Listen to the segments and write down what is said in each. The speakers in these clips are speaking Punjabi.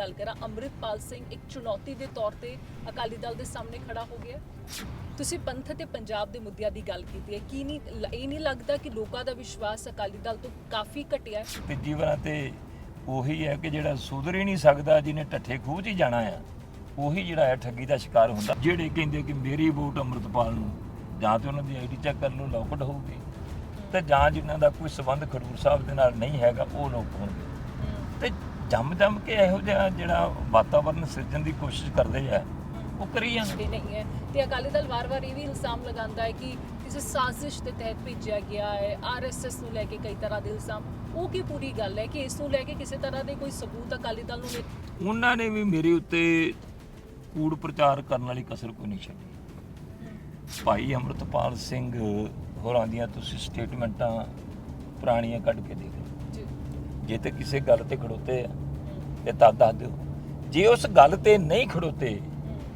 ਗੱਲ ਕਰਾਂ ਅੰਮ੍ਰਿਤਪਾਲ ਸਿੰਘ ਇੱਕ ਚੁਣੌਤੀ ਦੇ ਤੌਰ ਤੇ ਅਕਾਲੀ ਦਲ ਦੇ ਸਾਹਮਣੇ ਖੜਾ ਹੋ ਗਿਆ। ਤੁਸੀਂ ਪੰਥ ਤੇ ਪੰਜਾਬ ਦੇ ਮੁੱਦਿਆਂ ਦੀ ਗੱਲ ਕੀਤੀ ਹੈ। ਕੀ ਨਹੀਂ ਇਹ ਨਹੀਂ ਲੱਗਦਾ ਕਿ ਲੋਕਾਂ ਦਾ ਵਿਸ਼ਵਾਸ ਅਕਾਲੀ ਦਲ ਤੋਂ ਕਾਫੀ ਘਟਿਆ ਹੈ? ਤੀਜੀ ਵਾਰ ਤੇ ਉਹੀ ਹੈ ਕਿ ਜਿਹੜਾ ਸੁਧਰ ਹੀ ਨਹੀਂ ਸਕਦਾ ਜਿਹਨੇ ਟੱਠੇ ਖੂਹ 'ਚ ਹੀ ਜਾਣਾ ਆ ਉਹੀ ਜਿਹੜਾ ਹੈ ਠੱਗੀ ਦਾ ਸ਼ਿਕਾਰ ਹੁੰਦਾ। ਜਿਹੜੇ ਕਹਿੰਦੇ ਕਿ ਮੇਰੀ ਵੋਟ ਅੰਮ੍ਰਿਤਪਾਲ ਨੂੰ ਜਾਂ ਤੇ ਉਹਨਾਂ ਦੀ ਆਈਡੀ ਚੈੱਕ ਕਰਨ ਨੂੰ ਲੌਕਡ ਹੋਊਗੀ ਤੇ ਜਾਂ ਜਿਨ੍ਹਾਂ ਦਾ ਕੋਈ ਸਬੰਧ ਖਡੂਰ ਸਾਹਿਬ ਦੇ ਨਾਲ ਨਹੀਂ ਹੈਗਾ ਉਹ ਲੋਕ ਹੋਣਗੇ। ਤੇ ਜੰਮ ਜੰਮ ਕੇ ਇਹੋ ਜਿਹਾ ਜਿਹੜਾ ਵਾਤਾਵਰਨ ਸਿਰਜਣ ਦੀ ਕੋਸ਼ਿਸ਼ ਕਰਦੇ ਆ ਉਹ ਕਰੀ ਜਾਂਦੇ ਨਹੀਂ ਹੈ। ਤੇ ਅਕਾਲੀ ਦਲ ਵਾਰ-ਵਾਰ ਇਹ ਵੀ ਇਲਜ਼ਾਮ ਲਗਾਉਂਦਾ ਹੈ ਕਿ ਕਿਸੇ ਸਾਜ਼ਿਸ਼ ਦੇ ਤਹਿਤ ਭੇਜਿਆ ਗਿਆ ਹੈ ਆਰਐਸਐਸ ਨੂੰ ਲੈ ਕੇ ਕਈ ਤਰ੍ਹਾਂ ਦੇ ਇਲਜ਼ਾਮ। ਉਹ ਕੀ ਪੂਰੀ ਗੱਲ ਹੈ ਕਿ ਇਸ ਨੂੰ ਲੈ ਕੇ ਕਿਸੇ ਤਰ੍ਹਾਂ ਦੇ ਕੋਈ ਸਬੂਤ ਅਕਾਲੀ ਦਲ ਨੂੰ ਉਹਨਾਂ ਨੇ ਵੀ ਮੇਰੇ ਉੱਤੇ ਕੂੜ ਪ੍ਰਚਾਰ ਕਰਨ ਵਾਲੀ ਕਸਰ ਕੋਈ ਨਹੀਂ ਛੱਡੀ। ਭਾਈ ਅਮਰਤਪਾਲ ਸਿੰਘ ਹੋਰਾਂ ਦੀਆਂ ਤੁਸੀਂ ਸਟੇਟਮੈਂਟਾਂ ਪੁਰਾਣੀਆਂ ਕੱਢ ਕੇ ਦੇਖ ਜੇ ਤੇ ਕਿਸੇ ਗੱਲ ਤੇ ਖੜੋਤੇ ਆ ਤੇ ਤਾਂ ਦੱਸ ਦਿਓ। ਜੇ ਉਸ ਗੱਲ ਤੇ ਨਹੀਂ ਖੜੋਤੇ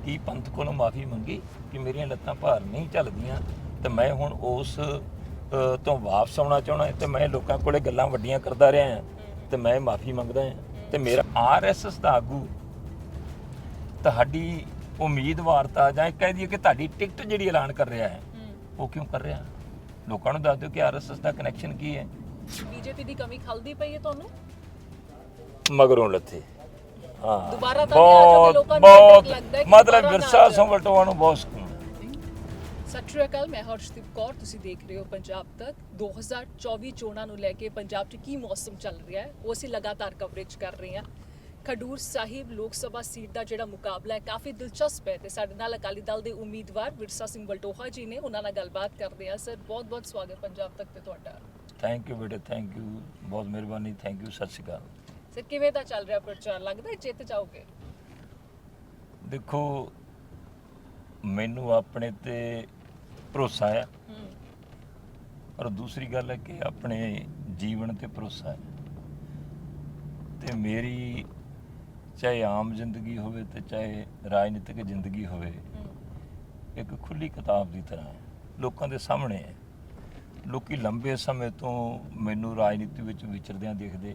ਕੀ ਪੰਥ ਕੋਲੋਂ ਮਾਫੀ ਮੰਗੀ ਕਿ ਮੇਰੀਆਂ ਲੱਤਾਂ ਭਾਰ ਨਹੀਂ ਚੱਲਦੀਆਂ ਤੇ ਮੈਂ ਹੁਣ ਉਸ ਅ, ਤੋਂ ਵਾਪਸ ਆਉਣਾ ਚਾਹਣਾ ਤੇ ਮੈਂ ਲੋਕਾਂ ਕੋਲੇ ਗੱਲਾਂ ਵੱਡੀਆਂ ਕਰਦਾ ਰਿਹਾ ਹਾਂ ਤੇ ਮੈਂ ਮਾਫੀ ਮੰਗਦਾ ਹਾਂ। ਤੇ ਮੇਰਾ ਆਰਐਸਐਸ ਦਾ ਆਗੂ ਤੁਹਾਡੀ ਉਮੀਦਵਾਰਤਾ ਜਾਂ ਕਹਿ ਦਈਏ ਕਿ ਤੁਹਾਡੀ ਟਿਕਟ ਜਿਹੜੀ ਐਲਾਨ ਕਰ ਰਿਹਾ ਹੈ ਉਹ ਕਿਉਂ ਕਰ ਰਿਹਾ? ਲੋਕਾਂ ਨੂੰ ਦੱਸ ਦਿਓ ਕਿ ਆਰਐਸਐਸ ਦਾ ਕਨੈਕਸ਼ਨ ਕੀ ਹੈ। ਬੀਜੇਪੀ ਦੀ ਕਮੀ ਖਲਦੀ ਪਈ ਹੈ ਤੁਹਾਨੂੰ? ਮਗਰੋਂ ਲੱਥੇ। ਹਾਂ। ਦੁਬਾਰਾ ਤਾਂ ਨਹੀਂ ਆ ਜਾਂਦੇ, ਬਹੁਤ ਲੋਕਾਂ ਨੂੰ ਇਹ ਬਹੁਤ ਡਰ ਲੱਗਦਾ ਹੈ ਕਿ ਮਤਲਬ ਦੁਬਾਰਾ ਨਾ ਵਿਰਸਾ ਆ ਜਾਣ। ਸੰਵਲਟਵਾ ਨੂੰ ਬਹੁਤ ਸਕੂਨ। ਹੈ। ਸਤਿ ਸ਼੍ਰੀ ਅਕਾਲ ਮੈਂ ਹਰਸ਼ਦੀਪ ਕੌਰ ਤੁਸੀਂ ਦੇਖ ਰਹੇ ਹੋ ਪੰਜਾਬ ਤੱਕ। 2024 ਚੋਣਾਂ ਨੂੰ ਲੈ ਕੇ ਪੰਜਾਬ 'ਚ ਕੀ ਮੌਸਮ ਚੱਲ ਰਿਹਾ ਹੈ ਉਹ ਅਸੀਂ ਲਗਾਤਾਰ ਕਵਰੇਜ ਕਰ ਰਹੇ ਹਾਂ। ਖਡੂਰ ਸਾਹਿਬ ਲੋਕ ਸਭਾ ਸੀਟ ਦਾ ਜਿਹੜਾ ਮੁਕਾਬਲਾ ਹੈ ਕਾਫੀ ਦਿਲਚਸਪ ਹੈ ਤੇ ਸਾਡੇ ਨਾਲ ਅਕਾਲੀ ਦਲ ਦੇ ਉਮੀਦਵਾਰ ਵਿਰਸਾ ਸਿੰਘ ਬਲਟੋਹਾ ਜੀ ਨੇ ਉਹਨਾਂ ਨਾਲ ਗੱਲਬਾਤ ਕਰਦੇ ਹਾਂ। ਸਰ ਬਹੁਤ ਬਹੁਤ ਸਵਾਗਤ ਪੰਜਾਬ ਤੱਕ ਤੇ ਤੁਹਾਡਾ। ਥੈਂਕ ਯੂ ਬੇਟੇ ਥੈਂਕ ਯੂ ਬਹੁਤ ਮਿਹਰਬਾਨੀ ਥੈਂਕ ਯੂ ਸਤਿ ਸ਼੍ਰੀ ਅਕਾਲ। ਸਰ ਕਿਵੇਂ ਦਾ ਚੱਲ ਰਿਹਾ ਪ੍ਰਚਾਰ? ਲੱਗਦਾ ਹੈ ਜਿੱਤ ਜਾਓਗੇ ਦੇਖੋ ਮੈਨੂੰ ਆਪਣੇ ਤੇ ਭਰੋਸਾ ਹੈ। ਹੂੰ। ਔਰ ਦੂਸਰੀ ਗੱਲ ਹੈ ਕਿ ਆਪਣੇ ਜੀਵਨ ਤੇ ਭਰੋਸਾ ਹੈ। ਤੇ ਮੇਰੀ ਚਾਹੇ ਆਮ ਜ਼ਿੰਦਗੀ ਹੋਵੇ ਤੇ ਚਾਹੇ ਰਾਜਨੀਤਿਕ ਜ਼ਿੰਦਗੀ ਹੋਵੇ ਹੂੰ। ਇੱਕ ਖੁੱਲੀ ਕਿਤਾਬ ਦੀ ਤਰ੍ਹਾਂ ਹੈ। ਲੋਕਾਂ ਦੇ ਸਾਹਮਣੇ ਹੈ। ਲੋਕੀ ਲੰਬੇ ਸਮੇਂ ਤੋਂ ਮੈਨੂੰ ਰਾਜਨੀਤੀ ਵਿੱਚ ਵਿਚਰਦਿਆਂ ਦੇਖਦੇ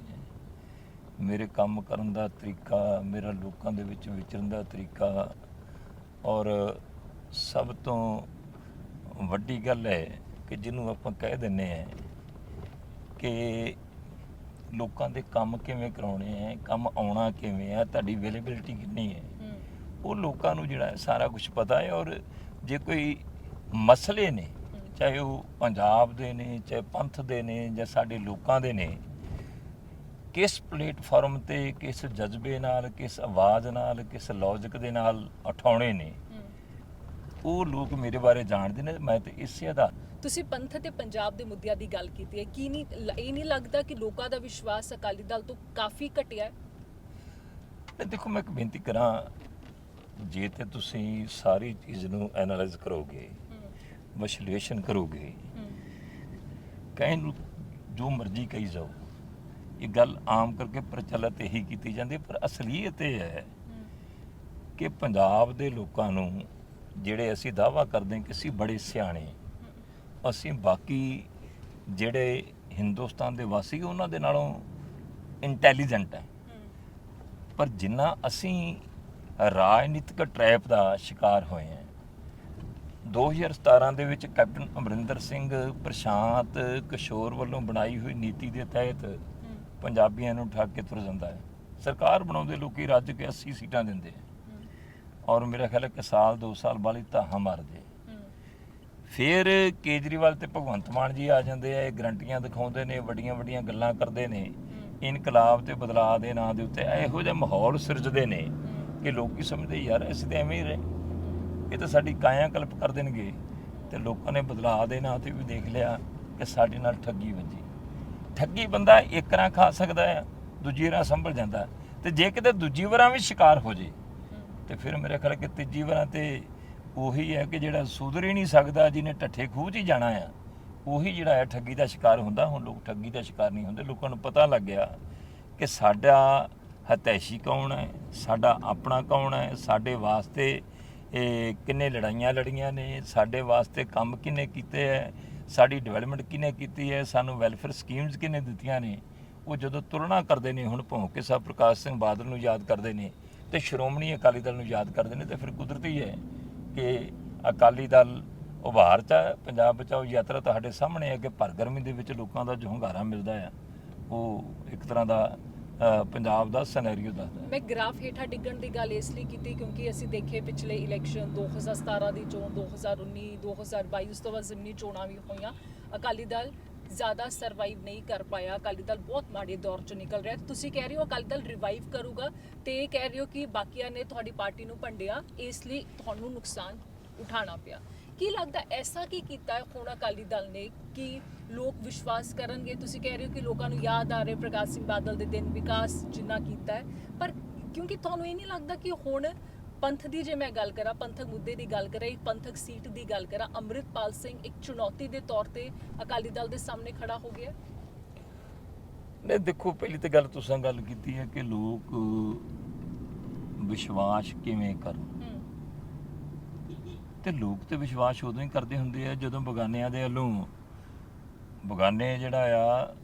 ਮੇਰੇ ਕੰਮ ਕਰਨ ਦਾ ਤਰੀਕਾ ਮੇਰਾ ਲੋਕਾਂ ਦੇ ਵਿੱਚ ਵਿਚਰਨ ਦਾ ਤਰੀਕਾ ਔਰ ਸਭ ਤੋਂ ਵੱਡੀ ਗੱਲ ਹੈ ਕਿ ਜਿਹਨੂੰ ਆਪਾਂ ਕਹਿ ਦਿੰਨੇ ਆ ਕਿ ਲੋਕਾਂ ਦੇ ਕੰਮ ਕਿਵੇਂ ਕਰਾਉਣੇ ਆ ਕੰਮ ਆਉਣਾ ਕਿਵੇਂ ਆ ਤੁਹਾਡੀ ਅਵੇਲੇਬਿਲਿਟੀ ਕਿੰਨੀ ਹੈ। ਉਹ ਲੋਕਾਂ ਨੂੰ ਜਿਹੜਾ ਸਾਰਾ ਕੁਝ ਪਤਾ ਹੈ ਔਰ ਜੇ ਕੋਈ ਮਸਲੇ ਨੇ ਚਾਹੇ ਉਹ ਪੰਜਾਬ ਦੇ ਨੇ ਚਾਹੇ ਪੰਥ ਦੇ ਨੇ ਜਾਂ ਸਾਡੇ ਲੋਕਾਂ ਦੇ ਨੇ ਕਿਸ ਪਲੇਟਫਾਰਮ ਤੇ ਕਿਸ ਜਜ਼ਬੇ ਨਾਲ ਕਿਸ ਆਵਾਜ਼ ਨਾਲ ਕਿਸ ਲੌਜੀਕ ਦੇ ਨਾਲ ਉਠਾਉਣੇ ਨੇ ਉਹ ਲੋਕ ਮੇਰੇ ਬਾਰੇ ਜਾਣਦੇ ਨੇ। ਮੈਂ ਤੇ ਇਸੇ ਆਧਾਰ ਤੁਸੀਂ ਪੰਥ ਤੇ ਪੰਜਾਬ ਦੇ ਮੁੱਦਿਆਂ ਦੀ ਗੱਲ ਕੀਤੀ ਹੈ। ਕੀ ਨਹੀਂ ਇਹ ਨਹੀਂ ਲੱਗਦਾ ਕਿ ਲੋਕਾਂ ਦਾ ਵਿਸ਼ਵਾਸ ਅਕਾਲੀ ਦਲ ਤੋਂ ਕਾਫੀ ਘਟਿਆ ਹੈ? ਤੇ ਦੇਖੋ ਮੈਂ ਇੱਕ ਬੇਨਤੀ ਕਰਾਂ ਜੇ ਤੇ ਤੁਸੀਂ ਸਾਰੀ ਚੀਜ਼ ਨੂੰ ਐਨਾਲਾਈਜ਼ ਕਰੋਗੇ ਵਿਸ਼ਲੇਸ਼ਣ ਕਰੋਗੇ। ਕਹਿਣ ਨੂੰ ਜੋ ਮਰਜ਼ੀ ਕਹੀ ਜਾਓ। ਇਹ ਗੱਲ ਆਮ ਕਰਕੇ ਪ੍ਰਚਲਿਤ ਇਹੀ ਕੀਤੀ ਜਾਂਦੀ ਪਰ ਅਸਲੀਅਤ ਇਹ ਹੈ ਕਿ ਪੰਜਾਬ ਦੇ ਲੋਕਾਂ ਨੂੰ ਜਿਹੜੇ ਅਸੀਂ ਦਾਵਾ ਕਰਦੇ ਕਿ ਅਸੀਂ ਬੜੇ ਸਿਆਣੇ ਅਸੀਂ ਬਾਕੀ ਜਿਹੜੇ ਹਿੰਦੁਸਤਾਨ ਦੇ ਵਾਸੀ ਉਹਨਾਂ ਦੇ ਨਾਲੋਂ ਇੰਟੈਲੀਜੈਂਟ ਹੈ। ਪਰ ਜਿੰਨਾ ਅਸੀਂ ਰਾਜਨੀਤਿਕ ਟ੍ਰੈਪ ਦਾ ਸ਼ਿਕਾਰ ਹੋਏ ਹਾਂ 2017 ਦੇ ਵਿੱਚ ਕੈਪਟਨ ਅਮਰਿੰਦਰ ਸਿੰਘ ਪ੍ਰਸ਼ਾਂਤ ਕਿਸ਼ੋਰ ਵੱਲੋਂ ਬਣਾਈ ਹੋਈ ਨੀਤੀ ਦੇ ਤਹਿਤ ਪੰਜਾਬੀਆਂ ਨੂੰ ਠੱਗ ਕੇ ਤੁਰ ਜਾਂਦਾ ਹੈ। ਸਰਕਾਰ ਬਣਾਉਂਦੇ ਲੋਕੀ ਰੱਜ ਕੇ 80 ਸੀਟਾਂ ਦਿੰਦੇ ਆ ਔਰ ਮੇਰਾ ਖਿਆਲ ਹੈ ਕਿ ਸਾਲ 2 ਸਾਲ ਬਾਅਦ ਹੀ ਧਾਹਾਂ ਮਾਰਦੇ ਫਿਰ ਕੇਜਰੀਵਾਲ ਤੇ ਭਗਵੰਤ ਮਾਨ ਜੀ ਆ ਜਾਂਦੇ ਆ ਇਹ ਗਰੰਟੀਆਂ ਦਿਖਾਉਂਦੇ ਨੇ, ਵੱਡੀਆਂ ਵੱਡੀਆਂ ਗੱਲਾਂ ਕਰਦੇ ਨੇ। ਇਨਕਲਾਬ ਤੇ ਬਦਲਾਅ ਦੇ ਨਾਂ ਦੇ ਉੱਤੇ ਇਹੋ ਜਿਹਾ ਮਾਹੌਲ ਸਿਰਜਦੇ ਨੇ ਕਿ ਲੋਕੀ ਸਮਝਦੇ, ਯਾਰ ਅਸੀਂ ਤਾਂ ਐਵੇਂ ਹੀ ਰਹੇ। ਇਹ ਤਾਂ ਸਾਡੀ ਕਾਇਆ ਕਲਪ ਕਰ ਦੇਣਗੇ ਤੇ ਲੋਕਾਂ ਨੇ ਬਦਲਾਅ ਦੇ ਨਾਂ ਤੇ ਵੀ ਦੇਖ ਲਿਆ ਕਿ ਸਾਡੇ ਨਾਲ ਠੱਗੀ ਵੱਜੀ। ਠੱਗੀ ਬੰਦਾ ਇੱਕ ਰਾਂ ਖਾ ਸਕਦਾ ਹੈ, ਦੂਜੀ ਰਾਂ ਸੰਭਲ ਜਾਂਦਾ ਹੈ। ਤੇ ਜੇ ਕਿਤੇ ਦੂਜੀ ਵਾਰਾਂ ਵੀ ਸ਼ਿਕਾਰ ਹੋ ਜੇ, ਤੇ ਫਿਰ ਮੇਰੇ ਖਿਆਲ ਕਿ ਤੀਜੀ ਵਾਰਾਂ ਤੇ ਉਹੀ ਹੈ ਕਿ ਜਿਹੜਾ ਸੁਧਰ ਹੀ ਨਹੀਂ ਸਕਦਾ, ਜਿਹਨੇ ਠੱਠੇ ਖੂਹ 'ਚ ਹੀ ਜਾਣਾ ਆ, ਉਹੀ ਜਿਹੜਾ ਹੈ ਠੱਗੀ ਦਾ ਸ਼ਿਕਾਰ ਹੁੰਦਾ। ਹੁਣ ਲੋਕ ਠੱਗੀ ਦਾ ਸ਼ਿਕਾਰ ਨਹੀਂ ਹੁੰਦੇ। ਲੋਕਾਂ ਨੂੰ ਪਤਾ ਲੱਗ ਗਿਆ ਕਿ ਸਾਡਾ ਹਤੈਸ਼ੀ ਕੌਣ ਹੈ, ਸਾਡਾ ਆਪਣਾ ਕੌਣ ਹੈ, ਸਾਡੇ ਵਾਸਤੇ ਇਹ ਕਿੰਨੇ ਲੜਾਈਆਂ ਲੜੀਆਂ ਨੇ ਸਾਡੇ ਵਾਸਤੇ ਕੰਮ ਕਿੰਨੇ ਕੀਤੇ ਹੈ ਸਾਡੀ ਡਿਵੈਲਪਮੈਂਟ ਕਿੰਨੇ ਕੀਤੀ ਹੈ ਸਾਨੂੰ ਵੈਲਫੇਅਰ ਸਕੀਮਸ ਕਿੰਨੇ ਦਿੱਤੀਆਂ ਨੇ ਉਹ ਜਦੋਂ ਤੁਲਨਾ ਕਰਦੇ ਨੇ ਹੁਣ ਭੌਂਕੇ ਸਾਹਿਬ ਪ੍ਰਕਾਸ਼ ਸਿੰਘ ਬਾਦਲ ਨੂੰ ਯਾਦ ਕਰਦੇ ਨੇ ਤੇ ਸ਼੍ਰੋਮਣੀ ਅਕਾਲੀ ਦਲ ਨੂੰ ਯਾਦ ਕਰਦੇ ਨੇ ਤੇ ਫਿਰ ਕੁਦਰਤੀ ਹੈ ਕਿ ਅਕਾਲੀ ਦਲ ਉਭਾਰ ਚ ਹੈ, ਪੰਜਾਬ ਬਚਾਓ ਯਾਤਰਾ ਤੁਹਾਡੇ ਸਾਹਮਣੇ ਹੈ ਕਿ ਭਰ ਗਰਮੀ ਦੇ ਵਿੱਚ ਲੋਕਾਂ ਦਾ ਜੋ ਹੁੰਗਾਰਾ ਮਿਲਦਾ ਆ ਉਹ ਇੱਕ ਤਰ੍ਹਾਂ ਦਾ ਪੰਜਾਬ ਦਾ ਸਿਨੈਰੀਓ ਦੱਸਦਾ ਮੈਂ ਗ੍ਰਾਫ ਹੇਠਾਂ ਡਿੱਗਣ ਦੀ ਗੱਲ ਇਸ ਲਈ ਕੀਤੀ ਕਿਉਂਕਿ ਅਸੀਂ ਦੇਖੇ ਪਿਛਲੇ ਇਲੈਕਸ਼ਨ 2017 ਦੀ ਚੋਣ 2019 2022 ਉਸ ਤੋਂ ਬਾਅਦ ਜ਼ਿਮਨੀ ਚੋਣਾਂ ਵੀ ਹੋਈਆਂ। ਅਕਾਲੀ ਦਲ ਜ਼ਿਆਦਾ ਸਰਵਾਈਵ ਨਹੀਂ ਕਰ ਪਾਇਆ। ਅਕਾਲੀ ਦਲ ਬਹੁਤ ਮਾੜੇ ਦੌਰ ਚੋਂ ਨਿਕਲ ਰਿਹਾ। ਤੁਸੀਂ ਕਹਿ ਰਹੇ ਹੋ ਅਕਾਲੀ ਦਲ ਰਿਵਾਈਵ ਕਰੂਗਾ ਤੇ ਇਹ ਕਹਿ ਰਹੇ ਹੋ ਕਿ ਬਾਕੀਆਂ ਨੇ ਤੁਹਾਡੀ ਪਾਰਟੀ ਨੂੰ ਭੰਡਿਆ, ਇਸ ਲਈ ਤੁਹਾਨੂੰ ਨੁਕਸਾਨ ਉਠਾਉਣਾ ਪਿਆ। ਕੀ ਲੱਗਦਾ ਐਸਾ ਕੀ ਕੀਤਾ ਹੁਣ ਅਕਾਲੀ ਦਲ ਨੇ ਕਿ ਲੋਕ ਵਿਸ਼ਵਾਸ ਕਰਨਗੇ। ਤੁਸੀਂ ਕਹਿ ਰਹੇ ਹੋ ਕਿ ਲੋਕਾਂ ਨੂੰ ਯਾਦ ਆ ਰਿਹਾ ਪ੍ਰਕਾਸ਼ ਸਿੰਘ ਬਾਦਲ ਦੇ ਦਿਨ ਵਿਕਾਸ ਜਿੰਨਾ ਕੀਤਾ ਹੈ। ਪਰ ਕਿਉਂਕਿ ਤੁਹਾਨੂੰ ਇਹ ਨਹੀਂ ਲੱਗਦਾ ਕਿ ਹੁਣ ਪੰਥ ਦੀ ਜੇ ਮੈਂ ਗੱਲ ਕਰਾਂ ਪੰਥਕ ਮੁੱਦੇ ਦੀ ਗੱਲ ਕਰਾਂ ਇੱਕ ਪੰਥਕ ਸੀਟ ਦੀ ਗੱਲ ਕਰਾਂ ਅੰਮ੍ਰਿਤਪਾਲ ਸਿੰਘ ਇੱਕ ਚੁਣੌਤੀ ਦੇ ਤੌਰ ਤੇ ਅਕਾਲੀ ਦਲ ਦੇ ਸਾਹਮਣੇ ਖੜਾ ਹੋ ਗਿਆ? ਨੇ ਦੇਖੋ ਪਹਿਲੀ ਤੇ ਗੱਲ ਤੁਸੀਂ ਗੱਲ ਕੀਤੀ ਹੈ ਕਿ ਲੋਕ ਵਿਸ਼ਵਾਸ ਕਿਵੇਂ ਕਰਨ। ਤੇ ਲੋਕ ਤੇ ਵਿਸ਼ਵਾਸ ਉਦੋਂ ਹੀ ਕਰਦੇ ਹੁੰਦੇ ਆ ਜਦੋਂ ਬਗਾਨਿਆਂ ਦੇ ਵੱਲੋਂ ਬਗਾਨੇ ਜਿਹੜਾ ਆ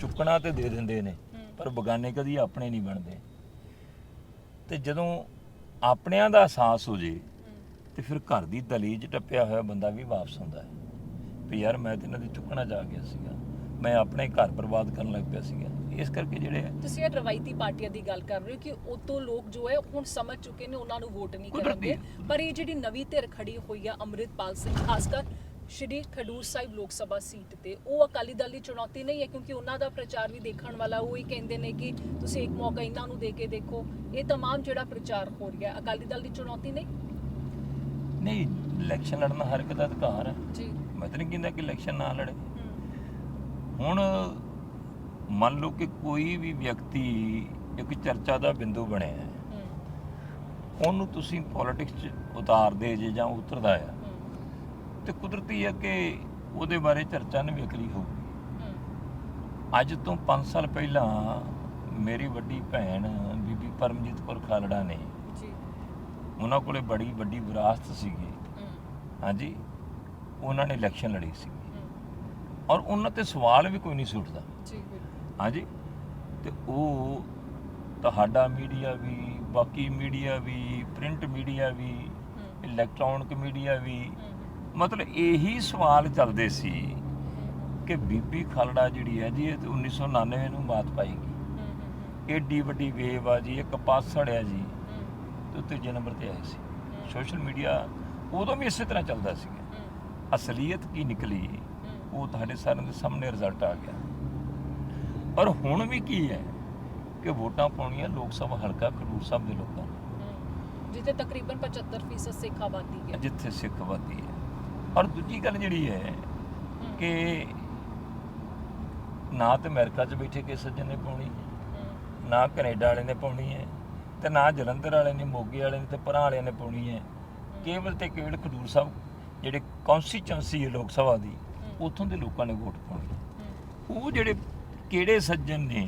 ਚੁੱਕਣਾ ਤੇ ਦੇ ਦਿੰਦੇ ਨੇ। ਪਰ ਬਗਾਨੇ ਕਦੀ ਆਪਣੇ ਨਹੀਂ ਬਣਦੇ। ਤੇ ਜਦੋਂ ਆਪਣਿਆਂ ਦਾ ਅਹਿਸਾਸ ਹੋ ਜੇ ਤੇ ਫਿਰ ਘਰ ਦੀ ਦਲੀਜ ਟੱਪਿਆ ਹੋਇਆ ਬੰਦਾ ਵੀ ਵਾਪਸ ਆਉਂਦਾ ਹੈ। ਵੀ ਯਾਰ ਮੈਂ ਤੇ ਇਹਨਾਂ ਦੀ ਚੁੱਕਣਾ ਜਾ ਗਿਆ ਸੀਗਾ। ਮੈਂ ਆਪਣੇ ਘਰ ਬਰਬਾਦ ਕਰਨ ਲੱਗ ਪਿਆ ਸੀਗਾ। ਇਸ ਕਰਕੇ ਜਿਹੜੇ ਤੁਸੀਂ ਇਹ ਰਵਾਇਤੀ ਪਾਰਟੀਆਂ ਦੀ ਗੱਲ ਕਰ ਰਹੇ ਹੋ ਕਿ ਉਹ ਤੋਂ ਲੋਕ ਜੋ ਹੈ ਹੁਣ ਸਮਝ ਚੁੱਕੇ ਨੇ ਉਹਨਾਂ ਨੂੰ ਵੋਟ ਨਹੀਂ ਕਰਨਗੇ। ਪਰ ਇਹ ਜਿਹੜੀ ਨਵੀਂ ਧਿਰ ਖੜੀ ਹੋਈ ਆ ਅੰਮ੍ਰਿਤਪਾਲ ਸਿੰਘ ਖਾਸਕਰ ਸ਼੍ਰੀ ਖਡੂਰ ਸਾਹਿਬ ਲੋਕ ਸਭਾ ਸੀਟ ਤੇ ਉਹ ਅਕਾਲੀ ਦਲ ਦੀ ਚੁਣੌਤੀ ਨਹੀਂ ਹੈ ਕਿਉਂਕਿ ਉਹਨਾਂ ਦਾ ਪ੍ਰਚਾਰ ਵੀ ਦੇਖਣ ਵਾਲਾ ਉਹ ਹੀ ਕਹਿੰਦੇ ਨੇ ਕਿ ਤੁਸੀਂ ਇੱਕ ਮੌਕਾ ਇਹਨਾਂ ਨੂੰ ਦੇ ਕੇ ਦੇਖੋ ਇਹ तमाम ਜਿਹੜਾ ਪ੍ਰਚਾਰ ਹੋ ਰਿਹਾ ਹੈ, ਅਕਾਲੀ ਦਲ ਦੀ ਚੁਣੌਤੀ ਨਹੀਂ ਨਹੀਂ ਇਲੈਕਸ਼ਨ ਲੜਨਾ ਹਰ ਇੱਕ ਦਾ ਅਧਿਕਾਰ ਹੈ ਜੀ ਮੈਂ ਤਾਂ ਨਹੀਂ ਕਹਿੰਦਾ ਕਿ ਇਲੈਕਸ਼ਨ ਨਾ ਲੜੇ ਹੂੰ ਹੁਣ ਮੰਨ ਲਓ ਕਿ ਕੋਈ ਵੀ ਵਿਅਕਤੀ ਇੱਕ ਚਰਚਾ ਦਾ ਬਿੰਦੂ ਬਣਿਆ ਹੈ ਹੂੰ ਉਹਨੂੰ ਤੁਸੀਂ ਪੋਲਿਟਿਕਸ 'ਚ ਉਤਾਰਦੇ ਜੇ ਜਾਂ ਉਤਰਦਾ ਆ ਹੂੰ, ਤੇ ਕੁਦਰਤੀ ਹੈ ਕਿ ਉਹਦੇ ਬਾਰੇ ਚਰਚਾ ਨਿਵੇਕਲੀ ਹੋਊਗੀ। ਹੂੰ। ਅੱਜ ਤੋਂ 5 ਸਾਲ ਪਹਿਲਾਂ ਮੇਰੀ ਵੱਡੀ ਭੈਣ ਬੀਬੀ ਪਰਮਜੀਤ ਕੌਰ ਖਾਲੜਾ ਨੇ ਜੀ। ਉਹਨਾਂ ਕੋਲੇ ਬੜੀ ਵੱਡੀ ਵਿਰਾਸਤ ਸੀਗੀ। ਹਾਂਜੀ। ਉਹਨਾਂ ਨੇ ਇਲੈਕਸ਼ਨ ਲੜੀ ਸੀ ਔਰ ਉਹਨਾਂ ਤੇ ਸਵਾਲ ਵੀ ਕੋਈ ਨਹੀਂ ਸੁੱਟਦਾ। ਜੀ ਹਾਂਜੀ। ਤੇ ਉਹ ਤੁਹਾਡਾ ਮੀਡੀਆ ਵੀ ਬਾਕੀ ਮੀਡੀਆ ਵੀ ਪ੍ਰਿੰਟ ਮੀਡੀਆ ਵੀ ਇਲੈਕਟ੍ਰੋਨਿਕ ਮੀਡੀਆ ਵੀ ਮਤਲਬ ਇਹੀ ਸਵਾਲ ਚੱਲਦੇ ਸੀ ਕਿ ਬੀਬੀ ਖਾਲੜਾ ਜਿਹੜੀ ਹੈ ਜੀ ਇਹ ਤੇ 1999 ਨੂੰ ਮਾਤ ਪਾਏਗੀ ਏਡੀ ਵੱਡੀ ਵੇਵ ਆ ਜੀ ਇੱਕ ਪਾਸੜ ਆ ਜੀ ਤੇ ਤੀਜੇ ਨੰਬਰ ਤੇ ਆਏ ਸੀ। ਸੋਸ਼ਲ ਮੀਡੀਆ ਉਦੋਂ ਵੀ ਇਸੇ ਤਰ੍ਹਾਂ ਚੱਲਦਾ ਹੂੰ। ਅਸਲੀਅਤ ਕੀ ਨਿਕਲੀ ਉਹ ਤੁਹਾਡੇ ਸਾਰਿਆਂ ਦੇ ਸਾਹਮਣੇ ਰਿਜ਼ਲਟ ਆ ਗਿਆ। ਔਰ ਹੁਣ ਵੀ ਕੀ ਹੈ ਕਿ ਵੋਟਾਂ ਪਾਉਣੀਆਂ ਲੋਕ ਸਭਾ ਹਲਕਾ ਖਡੂਰ ਸਾਹਿਬ ਦੇ ਲੋਕਾਂ ਨੂੰ। ਜਿੱਥੇ ਤਕਰੀਬਨ 75% ਸਿੱਖ ਆਬਾਦੀ ਹੈ। ਜਿੱਥੇ ਸਿੱਖ ਆਬਾਦੀ ਹੈ। ਔਰ ਦੂਜੀ ਗੱਲ ਜਿਹੜੀ ਹੈ ਕਿ ਨਾ ਤੇ ਅਮਰੀਕਾ 'ਚ ਬੈਠੇ ਕਿਸੇ ਸੱਜਣ ਨੇ ਪਾਉਣੀ ਹੈ, ਨਾ ਕੈਨੇਡਾ ਵਾਲੇ ਨੇ ਪਾਉਣੀ ਹੈ ਤੇ ਨਾ ਜਲੰਧਰ ਵਾਲੇ ਨੇ ਮੋਗੇ ਵਾਲੇ ਨੇ ਤੇ ਪਰਾਂ ਵਾਲਿਆਂ ਨੇ ਪਾਉਣੀ ਹੈ। ਕੇਵਲ ਤੇ ਕੇਵਲ ਖਡੂਰ ਸਾਹਿਬ ਜਿਹੜੇ ਕੌਂਸਟੀਚੁਐਂਸੀ ਹੈ ਲੋਕ ਸਭਾ ਦੀ ਉੱਥੋਂ ਦੇ ਲੋਕਾਂ ਨੇ ਵੋਟ ਪਾਉਣੀ ਉਹ ਜਿਹੜੇ ਕਿਹੜੇ ਸੱਜਣ ਨੇ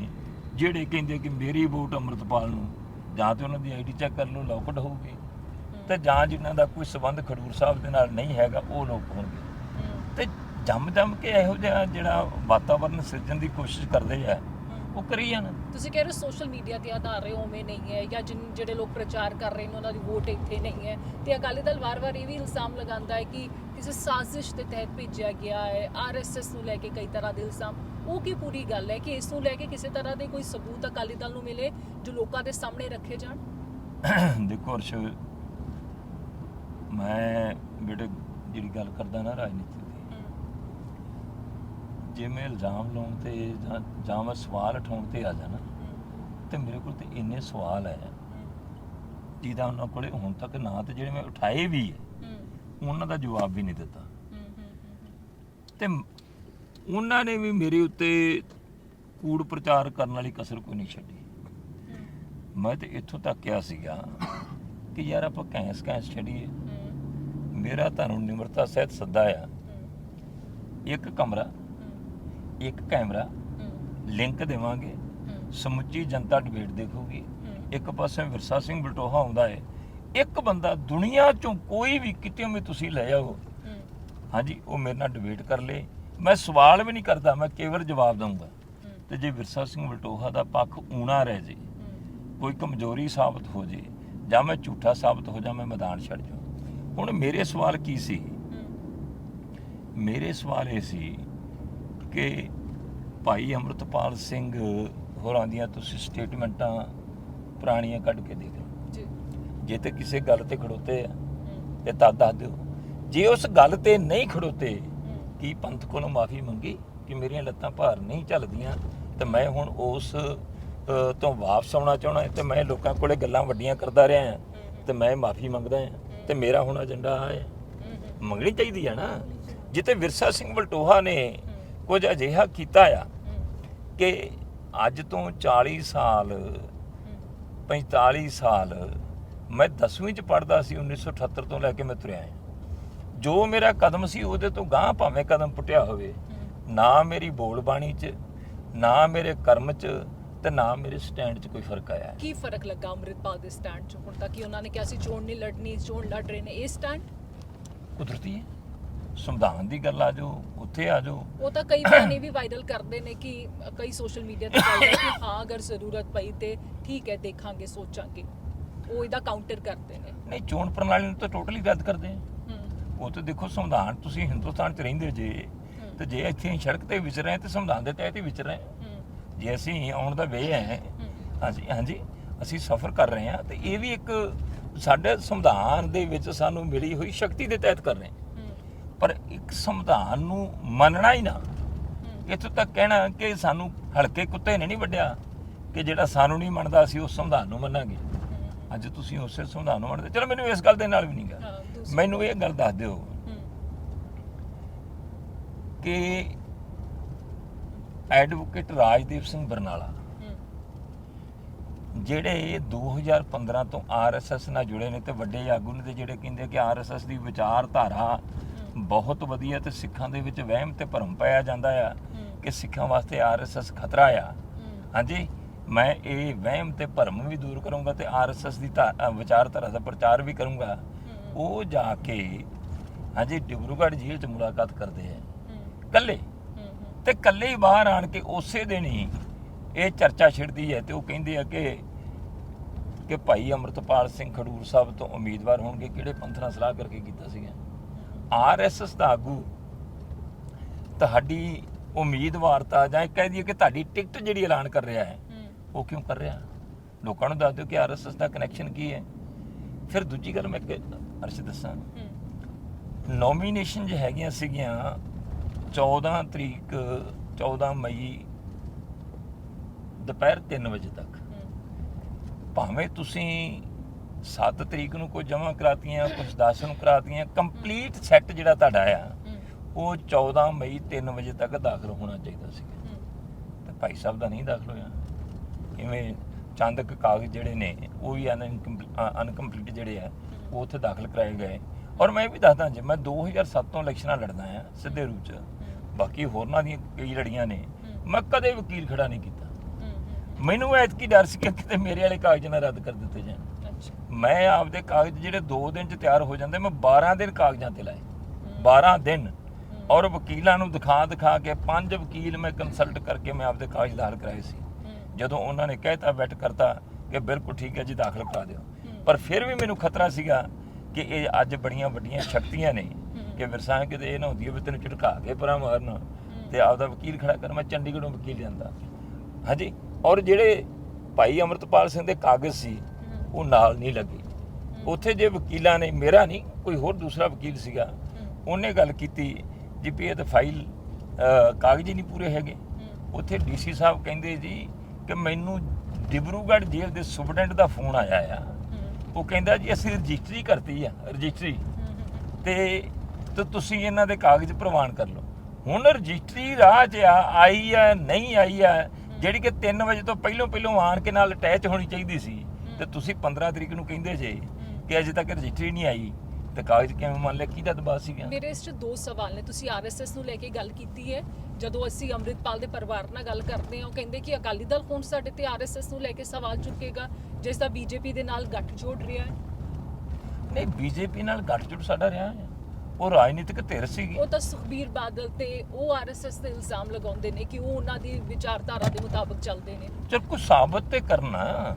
ਜਿਹੜੇ ਕਹਿੰਦੇ ਕਿ ਮੇਰੀ ਵੋਟ ਅੰਮ੍ਰਿਤਪਾਲ ਨੂੰ ਜਾਂ ਤੇ ਉਹਨਾਂ ਦੀ ਆਈਡੀ ਚੈੱਕ ਕਰ ਲਓ ਲੌਕਡ ਹੋਊਗੀ। ਤੇ ਜਾਂ ਜਿਨ੍ਹਾਂ ਦਾ ਕੋਈ ਸਬੰਧ ਖਡੂਰ ਸਾਹਿਬ ਦੇ ਨਾਲ ਨਹੀਂ ਹੈਗਾ ਉਹ ਲੋਕ ਹੋਣਗੇ। ਤੇ ਜੰਮ ਜੰਮ ਕੇ ਇਹੋ ਜਿਹਾ ਜਿਹੜਾ ਵਾਤਾਵਰਨ ਸਿਰਜਣ ਦੀ ਕੋਸ਼ਿਸ਼ ਕਰਦੇ ਆ। ਉਹ ਕਰੀ ਜਾਣ। ਤੁਸੀਂ ਕਹਿ ਰਹੇ ਸੋਸ਼ਲ ਮੀਡੀਆ ਤੇ ਆਧਾਰ ਰਹੇ ਉਵੇਂ ਨਹੀਂ ਹੈ ਜਾਂ ਜਿਨ ਜਿਹੜੇ ਲੋਕ ਪ੍ਰਚਾਰ ਕਰ ਰਹੇ ਨੇ ਉਹਨਾਂ ਦੀ ਵੋਟ ਇੱਥੇ ਨਹੀਂ ਹੈ। ਤੇ ਅਕਾਲੀ ਦਲ ਵਾਰ-ਵਾਰ ਇਹ ਵੀ ਇਲਜ਼ਾਮ ਲਗਾਉਂਦਾ ਹੈ ਕਿ ਕਿਸੇ ਸਾਜ਼ਿਸ਼ ਦੇ ਤਹਿਤ ਭੇਜਿਆ ਗਿਆ ਹੈ ਆਰਐਸਐਸ ਨੂੰ ਲੈ ਕੇ ਕਈ ਤਰ੍ਹਾਂ ਦੇ ਇਲਜ਼ਾਮ। ਉਹ ਕੀ ਪੂਰੀ ਗੱਲ ਹੈ ਕਿ ਇਸ ਨੂੰ ਲੈ ਕੇ ਕਿਸੇ ਤਰ੍ਹਾਂ ਦੇ ਕੋਈ ਸਬੂਤ ਅਕਾਲੀ ਦਲ ਨੂੰ ਮਿਲੇ ਜੋ ਲੋਕਾਂ ਦੇ ਸਾਹਮਣੇ ਰੱਖੇ ਜਾਣ? ਦੇਖੋ ਅਰਸ਼ ਮੈਂ ਬੇਟੇ ਜਿਹੜੀ ਗੱਲ ਕਰਦਾ ਨਾ ਰਾਜਨੀਤੀ ਦੀ ਜੇ ਮੈਂ ਇਲਜ਼ਾਮ ਲਾਉਣ ਤੇ ਜਾਂ- ਜਾਂ ਮੈਂ ਸਵਾਲ ਉਠਾਉਣ ਤੇ ਆ ਜਾਣਾ ਤੇ ਮੇਰੇ ਕੋਲ ਤੇ ਇੰਨੇ ਸਵਾਲ ਹੈ। ਜਿਹਦਾ ਉਹਨਾਂ ਕੋਲੇ ਹੁਣ ਤੱਕ ਨਾ ਤੇ ਜਿਹੜੇ ਮੈਂ ਉਠਾਏ ਵੀ ਹੈ ਉਹਨਾਂ ਦਾ ਜਵਾਬ ਵੀ ਨਹੀਂ ਦਿੱਤਾ। ਤੇ ਉਹਨਾਂ ਨੇ ਵੀ ਮੇਰੇ ਉੱਤੇ ਕੂੜ ਪ੍ਰਚਾਰ ਕਰਨ ਵਾਲੀ ਕਸਰ ਕੋਈ ਨਹੀਂ ਛੱਡੀ। ਮੈਂ ਤੇ ਇੱਥੋਂ ਤੱਕ ਕਿਹਾ ਸੀਗਾ ਕਿ ਯਾਰ ਆਪਾਂ ਕੈਂਸ ਕੈਂਸ ਛੱਡੀਏ। ਮੇਰਾ ਤੁਹਾਨੂੰ ਨਿਮਰਤਾ ਸਹਿਤ ਸੱਦਾ ਆ। ਇੱਕ ਕਮਰਾ ਇੱਕ ਕੈਮਰਾ ਲਿੰਕ ਦੇਵਾਂਗੇ। ਸਮੁੱਚੀ ਜਨਤਾ ਡਿਬੇਟ ਦੇਖੂਗੀ। ਇੱਕ ਪਾਸੇ ਵਿਰਸਾ ਸਿੰਘ ਬਲਟੋਹਾ ਆਉਂਦਾ ਹੈ ਇੱਕ ਬੰਦਾ ਦੁਨੀਆ ਚੋਂ ਕੋਈ ਵੀ ਕਿਤੇ ਵੀ ਤੁਸੀਂ ਲੈ ਆਓ। ਹੂੰ, ਹਾਂਜੀ ਉਹ ਮੇਰੇ ਨਾਲ ਡਿਬੇਟ ਕਰ ਲੇ। ਮੈਂ ਸਵਾਲ ਵੀ ਨਹੀਂ ਕਰਦਾ ਮੈਂ ਕੇਵਲ ਜਵਾਬ ਦਊਂਗਾ। ਤੇ ਜੇ ਵਿਰਸਾ ਸਿੰਘ ਵਲਟੋਹਾ ਦਾ ਪੱਖ ਊਣਾ ਰਹਿ ਜੇ ਕੋਈ ਕਮਜ਼ੋਰੀ ਸਾਬਤ ਹੋ ਜੇ ਜਾਂ ਮੈਂ ਝੂਠਾ ਸਾਬਤ ਹੋ ਜਾ ਮੈਂ ਮੈਦਾਨ ਛੱਡ ਜਾ ਹੁਣ ਮੇਰੇ ਸਵਾਲ ਕੀ ਸੀ? ਮੇਰੇ ਸਵਾਲ ਇਹ ਸੀ ਕਿ ਭਾਈ ਅਮਰਤਪਾਲ ਸਿੰਘ ਹੋਰਾਂ ਦੀਆਂ ਤੁਸੀਂ ਸਟੇਟਮੈਂਟਾਂ ਪੁਰਾਣੀਆਂ ਕੱਢ ਕੇ ਦੇਖ ਲਓ ਜੀ। ਜੇ ਤੇ ਕਿਸੇ ਗੱਲ ਤੇ ਖੜੋਤੇ ਆ ਤੇ ਤਾਂ ਦੱਸ ਦਿਓ। ਜੇ ਉਸ ਗੱਲ ਤੇ ਨਹੀਂ ਖੜੋਤੇ ਕੀ ਪੰਥ ਕੋਲੋਂ ਮਾਫੀ ਮੰਗੀ ਕਿ ਮੇਰੀਆਂ ਲੱਤਾਂ ਭਾਰ ਨਹੀਂ ਚੱਲਦੀਆਂ ਤੇ ਮੈਂ ਹੁਣ ਉਸ ਤੋਂ ਵਾਪਸ ਆਉਣਾ ਚਾਹਣਾ ਤੇ ਮੈਂ ਲੋਕਾਂ ਕੋਲੇ ਗੱਲਾਂ ਵੱਡੀਆਂ ਕਰਦਾ ਰਿਹਾ ਹਾਂ। ਤੇ ਮੈਂ ਮਾਫੀ ਮੰਗਦਾ ਹਾਂ। ਤੇ ਮੇਰਾ ਹੁਣ ਏਜੰਡਾ ਆ ਹੈ ਮੰਗਣੀ ਚਾਹੀਦੀ ਆ ਨਾ। ਜਿੱਤੇ ਵਿਰਸਾ ਸਿੰਘ ਵਲਟੋਹਾ ਨੇ ਕੁਝ ਅਜਿਹਾ ਕੀਤਾ ਆ ਕਿ ਅੱਜ ਤੋਂ 40 ਸਾਲ 45 ਸਾਲ ਮੈਂ 10ਵੀਂ ਚ ਪੜਦਾ ਸੀ 1978 ਤੋਂ ਲੈ ਕੇ ਮੈਂ ਤੁਰਿਆ ਹਾਂ ਜੋ ਮੇਰਾ ਕਦਮ ਸੀ ਉਹਦੇ ਤੋਂ ਗਾਂਹ ਭਾਵੇਂ ਕਦਮ ਪੁੱਟਿਆ ਹੋਵੇ। ਨਾ ਮੇਰੀ ਬੋਲ ਬਾਣੀ ਚ ਨਾ ਮੇਰੇ ਕਰਮ ਚ ਤੇ ਨਾ ਮੇਰੇ ਸਟੈਂਡ ਚ ਕੋਈ ਫ਼ਰਕ ਆਇਆ। ਹੈ। ਕੀ ਫ਼ਰਕ ਲੱਗਾ ਅੰਮ੍ਰਿਤਪਾਲ ਦੇ ਸਟੈਂਡ 'ਚ? ਹੁਣ ਤੱਕ ਕਿ ਉਹਨਾਂ ਨੇ ਕਿਹਾ ਸੀ ਚੋਣ ਨਹੀਂ ਲੜਨੀ ਚੋਣ ਲੜ ਰਹੇ ਨੇ। ਇਹ ਸਟੈਂਡ ਕੁਦਰਤੀ ਹੈ। ਸੰਵਿਧਾਨ ਦੀ ਗੱਲ ਆ ਜੋ ਉੱਥੇ ਆ ਜੋ ਉਹ ਤਾਂ ਕਈ ਇਹ ਵੀ ਵਾਇਰਲ ਕਰਦੇ ਨੇ ਕਿ ਅ, ਕਈ ਸੋਸ਼ਲ ਮੀਡੀਆ ਤੇ ਚੱਲਦਾ ਹੈ ਕਿ ਹਾਂ ਅਗਰ ਜ਼ਰੂਰਤ ਪਈ ਤੇ ਠੀਕ ਹੈ ਦੇਖਾਂਗੇ ਸੋਚਾਂਗੇ। ਉਹ ਇਹਦਾ ਕਾਊਂਟਰ ਕਰਦੇ ਨੇ। ਨਹੀਂ ਚੋਣ ਪ੍ਰਣਾਲੀ ਨੂੰ ਤਾਂ ਟੋਟਲੀ ਰੱਦ ਕਰਦੇ ਆ। ਹੂੰ। ਉਹ ਤਾਂ ਦੇਖੋ ਸੰਵਿਧਾਨ ਤੁਸੀਂ ਹਿੰਦੁਸਤਾਨ 'ਚ ਰਹਿੰਦੇ ਜੇ ਤੇ ਜੇ ਇੱਥੇ ਅਸੀਂ ਸੜਕ ਤੇ ਵਿਚਰ ਰਹੇ ਹਾਂ ਤੇ ਸੰਵਿਧਾਨ ਦੇ ਤਹਿਤ ਹੀ ਵਿਚਰ ਰਹੇ ਹਾਂ ਹੂੰ, ਜੇ ਅਸੀਂ ਆਉਣ ਦਾ ਵੇ ਹੈ ਹਾਂਜੀ ਹਾਂਜੀ ਅਸੀਂ ਸਫ਼ਰ ਕਰ ਰਹੇ ਹਾਂ ਤੇ ਇਹ ਵੀ ਇੱਕ ਸਾਡੇ ਸੰਵਿਧਾਨ ਦੇ ਵਿੱਚ ਸਾਨੂੰ ਮਿਲੀ ਹੋਈ ਸ਼ਕਤੀ ਦੇ ਤਹਿਤ ਕਰ ਰਹੇ ਹਾਂ। ਪਰ ਇੱਕ ਸੰਵਿਧਾਨ ਨੂੰ ਮੰਨਣਾ ਹੀ ਨਾ ਇੱਥੋਂ ਤੱਕ ਕਹਿਣਾ ਕਿ ਸਾਨੂੰ ਹਲਕੇ ਕੁੱਤੇ ਨੇ ਨਹੀਂ ਵੱਢਿਆ ਕਿ ਜਿਹੜਾ ਸਾਨੂੰ ਨਹੀਂ ਮੰਨਦਾ ਅਸੀਂ ਉਸ ਸੰਵਿਧਾਨ ਨੂੰ ਮੰਨਾਂਗੇ। ਅੱਜ ਤੁਸੀਂ ਉਸੇ ਸੰਵਿਧਾਨ ਨੂੰ ਮੰਨਦੇ ਚਲੋ ਮੈਨੂੰ ਇਸ ਗੱਲ ਦੇ ਨਾਲ ਵੀ ਨਹੀਂ ਗਾ ਹਾਂ, ਦੂਸਰੀ- ਮੈਨੂੰ ਇਹ ਗੱਲ ਦੱਸ ਦਿਓ ਕਿ ਐਡਵੋਕੇਟ ਰਾਜਦੀਪ ਸਿੰਘ ਬਰਨਾਲਾ। ਜਿਹੜੇ 2015 ਤੋਂ ਆਰਐਸਐਸ ਨਾਲ ਜੁੜੇ ਨੇ ਤੇ ਵੱਡੇ ਆਗੂ ਨੇ ਤੇ ਜਿਹੜੇ ਕਹਿੰਦੇ ਕਿ ਆਰਐਸਐਸ ਦੀ ਵਿਚਾਰਧਾਰਾ ਬਹੁਤ ਵਧੀਆ ਤੇ ਸਿੱਖਾਂ ਦੇ ਵਿੱਚ ਵਹਿਮ ਤੇ ਭਰਮ ਪਾਇਆ ਜਾਂਦਾ ਆ ਕਿ ਸਿੱਖਾਂ ਵਾਸਤੇ ਆਰਐਸਐਸ ਖਤਰਾ ਆ। ਹਾਂਜੀ ਮੈਂ ਇਹ ਵਹਿਮ ਤੇ ਭਰਮ ਵੀ ਦੂਰ ਕਰੂੰਗਾ ਤੇ ਆਰਐਸਐਸ ਦੀ ਵਿਚਾਰਧਾਰਾ ਦਾ ਪ੍ਰਚਾਰ ਵੀ ਕਰੂੰਗਾ। ਉਹ ਜਾ ਕੇ ਹਾਂਜੀ ਡਿਬਰੂਗੜ੍ਹ ਜੇਲ੍ਹ 'ਚ ਮੁਲਾਕਾਤ ਕਰਦੇ ਆ। ਕੱਲੇ ਤੇ ਕੱਲੇ ਹੀ ਬਾਹਰ ਆਣ ਕੇ ਉਸੇ ਦਿਨ ਹੀ ਇਹ ਚਰਚਾ ਛਿੜਦੀ ਹੈ ਤੇ ਉਹ ਕਹਿੰਦੇ ਆ ਕਿ ਕਿ ਭਾਈ ਅਮਰਤਪਾਲ ਸਿੰਘ ਖਡੂਰ ਸਾਹਿਬ ਤੋਂ ਉਮੀਦਵਾਰ ਹੋਣਗੇ ਕਿਹੜੇ ਪੰਥ ਨਾਲ ਸਲਾਹ ਕਰਕੇ ਕੀਤਾ ਸੀਗਾ? ਆਰਐਸਐਸ ਦਾ ਆਗੂ ਤੁਹਾਡੀ ਉਮੀਦਵਾਰਤਾ ਜਾਂ ਇਹ ਕਹਿ ਦਈਏ ਕਿ ਤੁਹਾਡੀ ਟਿਕਟ ਜਿਹੜੀ ਐਲਾਨ ਕਰ ਰਿਹਾ ਹੈ ਉਹ ਕਿਉਂ ਕਰ ਰਿਹਾ? ਲੋਕਾਂ ਨੂੰ ਦੱਸ ਦਿਓ ਕਿ ਆਰਐਸਐਸ ਦਾ ਕਨੈਕਸ਼ਨ ਕੀ ਹੈ। ਫਿਰ ਦੂਜੀ ਗੱਲ ਮੈਂ ਇੱਕ ਅਰਸ਼ ਦੱਸਾਂ। ਨੋਮੀਨੇਸ਼ਨ ਜੇ ਹੈਗੀਆਂ ਸੀਗੀਆਂ 14 ਤਰੀਕ 14 ਮਈ ਦੁਪਹਿਰ 3 ਵਜੇ ਤੱਕ। ਭਾਵੇਂ ਤੁਸੀਂ 7 ਤਰੀਕ ਨੂੰ ਕੋਈ ਜਮ੍ਹਾਂ ਕਰਾਤੀਆਂ ਕੁਝ 10 ਨੂੰ ਕਰਾਤੀਆਂ ਕੰਪਲੀਟ ਸੈੱਟ ਜਿਹੜਾ ਤੁਹਾਡਾ ਆ ਉਹ 14 ਮਈ 3 ਵਜੇ ਤੱਕ ਦਾਖਲ ਹੋਣਾ ਚਾਹੀਦਾ ਸੀ ਹੂੰ, ਤੇ ਭਾਈ ਸਾਹਿਬ ਦਾ ਨਹੀਂ ਦਾਖਲ ਹੋਇਆ। ਕਿਵੇਂ ਚੰਦਕ ਕਾਗਜ਼ ਜਿਹੜੇ ਨੇ ਉਹ ਵੀ ਅਨਕੰਪਲੀਟ ਜਿਹੜੇ ਆ ਉਹ ਉੱਥੇ ਦਾਖਲ ਕਰਾਏ ਗਏ। ਔਰ ਮੈਂ ਇਹ ਵੀ ਦੱਸਦਾ ਜੇ ਮੈਂ 2007 ਤੋਂ ਇਲੈਕਸ਼ਨਾਂ ਲੜਦਾ ਆ ਸਿੱਧੇ ਰੂਪ 'ਚ। ਬਾਕੀ ਹੋਰਨਾਂ ਦੀਆਂ ਕਈ ਲੜੀਆਂ ਨੇ। ਮੈਂ ਕਦੇ ਵਕੀਲ ਖੜਾ ਨਹੀਂ ਕੀਤਾ। ਮੈਨੂੰ ਐਤਕੀ ਡਰ ਸੀ ਕਿ ਕਿਤੇ ਮੇਰੇ ਵਾਲੇ ਕਾਗਜ਼ ਨਾ ਰੱਦ ਕਰ ਦਿੱਤੇ ਜਾਣ। ਮੈਂ ਆਪਦੇ ਕਾਗਜ਼ ਜਿਹੜੇ 2 ਦਿਨ 'ਚ ਤਿਆਰ ਹੋ ਜਾਂਦੇ ਮੈਂ 12 ਦਿਨ ਕਾਗਜ਼ਾਂ ਤੇ ਲਾਏ। ਹੂੰ, 12 ਦਿਨ। ਔਰ ਵਕੀਲਾਂ ਨੂੰ ਦਿਖਾ ਦਿਖਾ ਕੇ ਪੰਜ ਵਕੀਲ ਮੈਂ ਕੰਸਲਟ ਕਰਕੇ ਮੈਂ ਆਪਦੇ ਕਾਗਜ਼ ਦਾਖਲ ਕਰਾਏ ਸੀ। ਜਦੋਂ ਉਹਨਾਂ ਨੇ ਕਹਿਤਾ ਵੈਟ ਕਰਤਾ ਕਿ ਬਿਲਕੁਲ ਠੀਕ ਹੈ ਜੀ ਦਾਖਲ ਕਰਾ ਦਿਓ। ਪਰ ਫਿਰ ਵੀ ਮੈਨੂੰ ਖਤਰਾ ਸੀਗਾ ਕਿ ਇਹ ਅੱਜ ਬੜੀਆਂ ਵੱਡੀਆਂ ਸ਼ਕਤੀਆਂ ਨੇ ਕਿ ਵਿਰਸਾਂ ਕਿਤੇ ਇਹ ਨਾ ਹੁੰਦੀ ਵੀ ਤੈਨੂੰ ਝਟਕਾ ਕੇ ਪਰਾਂ ਮਾਰਨ ਤੇ ਆਪਦਾ ਵਕੀਲ ਖੜਾ ਕਰ ਮੈਂ ਚੰਡੀਗੜ੍ਹੋਂ ਵਕੀਲ ਲਿਆਂਦਾ। ਹਾਂਜੀ? ਔਰ ਜਿਹੜੇ ਭਾਈ ਅਮਰਤਪਾਲ ਸਿੰਘ ਦੇ ਕਾਗਜ਼ ਸੀ ਉਹ ਨਾਲ ਨਹੀਂ ਲੱਗੇ। ਉੱਥੇ ਜੇ ਵਕੀਲਾਂ ਨੇ ਮੇਰਾ ਨਹੀਂ ਕੋਈ ਹੋਰ ਦੂਸਰਾ ਵਕੀਲ ਸੀਗਾ ਉਹਨੇ ਗੱਲ ਕੀਤੀ ਜੀ ਵੀ ਇਹ ਤਾਂ ਫਾਈਲ ਕਾਗਜ਼ ਹੀ ਨਹੀਂ ਪੂਰੇ ਹੈਗੇ। ਉੱਥੇ ਡੀਸੀ ਸਾਹਿਬ ਕਹਿੰਦੇ ਜੀ ਕਿ ਮੈਨੂੰ ਡਿਬਰੂਗੜ੍ਹ ਜੇਲ੍ਹ ਦੇ ਸੁਪਰਡੈਂਟ ਦਾ ਫੋਨ ਆਇਆ ਆ। ਉਹ ਕਹਿੰਦਾ ਜੀ, ਅਸੀਂ ਰਜਿਸਟਰੀ ਕਰਤੀ ਆ, ਰਜਿਸਟਰੀ। ਤੇ ਤੇ, ਤੁਸੀਂ ਇਹਨਾਂ ਦੇ ਕਾਗਜ਼ ਪ੍ਰਵਾਨ ਕਰ ਲਓ। ਹੁਣ ਰਜਿਸਟਰੀ ਰਾਹ 'ਚ ਆ, ਆਈ ਆ, ਨਹੀਂ ਆਈ ਆ, ਜਿਹੜੀ ਕਿ 3 ਵਜੇ ਤੋਂ ਪਹਿਲਾਂ ਪਹਿਲਾਂ ਆਣ ਕੇ ਨਾਲ ਅਟੈਚ ਹੋਣੀ ਚਾਹੀਦੀ ਸੀ। ਤੇ ਤੁਸੀਂ 15 ਤਰੀਕ ਨੂੰ ਕਹਿੰਦੇ ਜੇ ਕਿ ਅਜੇ ਤੱਕ ਰਜਿਸਟਰੀ ਨਹੀਂ ਆਈ, ਤੇ ਕਾਗਜ਼ ਕਿਵੇਂ ਮੰਨ ਲਿਆ? ਕਿਹਦਾ ਦਬਾਅ ਸੀਗਾ? ਮੇਰੇ ਇਸ 'ਚ ਦੋ ਸਵਾਲ ਨੇ। ਤੁਸੀਂ ਆਰਐਸਐਸ ਨੂੰ ਲੈ ਕੇ ਗੱਲ ਕੀਤੀ ਹੈ। ਜਦੋਂ ਅਸੀਂ ਅੰਮ੍ਰਿਤਪਾਲ ਦੇ ਪਰਿਵਾਰ ਨਾਲ ਗੱਲ ਕਰਦੇ ਹਾਂ ਉਹ ਕਹਿੰਦੇ ਕਿ ਅਕਾਲੀ ਦਲ ਹੁਣ ਸਾਡੇ ਤੇ ਆਰਐਸਐਸ ਨੂੰ ਲੈ ਕੇ ਸਵਾਲ ਚੁੱਕੇਗਾ ਜਿਸ ਦਾ ਬੀਜੇਪੀ ਦੇ ਨਾਲ ਗੱਠ ਜੋੜ ਰਿਹਾ ਹੈ। ਨਹੀਂ ਬੀਜੇਪੀ ਨਾਲ ਗੱਠਜੋੜ ਸਾਡਾ ਰਿਹਾ ਹੈ। ਉਹ ਰਾਜਨੀਤਿਕ ਧਿਰ ਸੀਗੀ। ਉਹ ਤਾਂ ਸੁਖਬੀਰ ਬਾਦਲ ਤੇ ਉਹ ਆਰਐਸਐਸ ਤੇ ਇਲਜ਼ਾਮ ਲਗਾਉਂਦੇ ਨੇ ਕਿ ਉਹ ਉਹਨਾਂ ਦੀ ਵਿਚਾਰਧਾਰਾ ਦੇ ਮੁਤਾਬਕ ਚੱਲਦੇ ਨੇ। ਚਲ ਕੁਝ ਸਾਬਤ ਤੇ ਕਰਨਾ।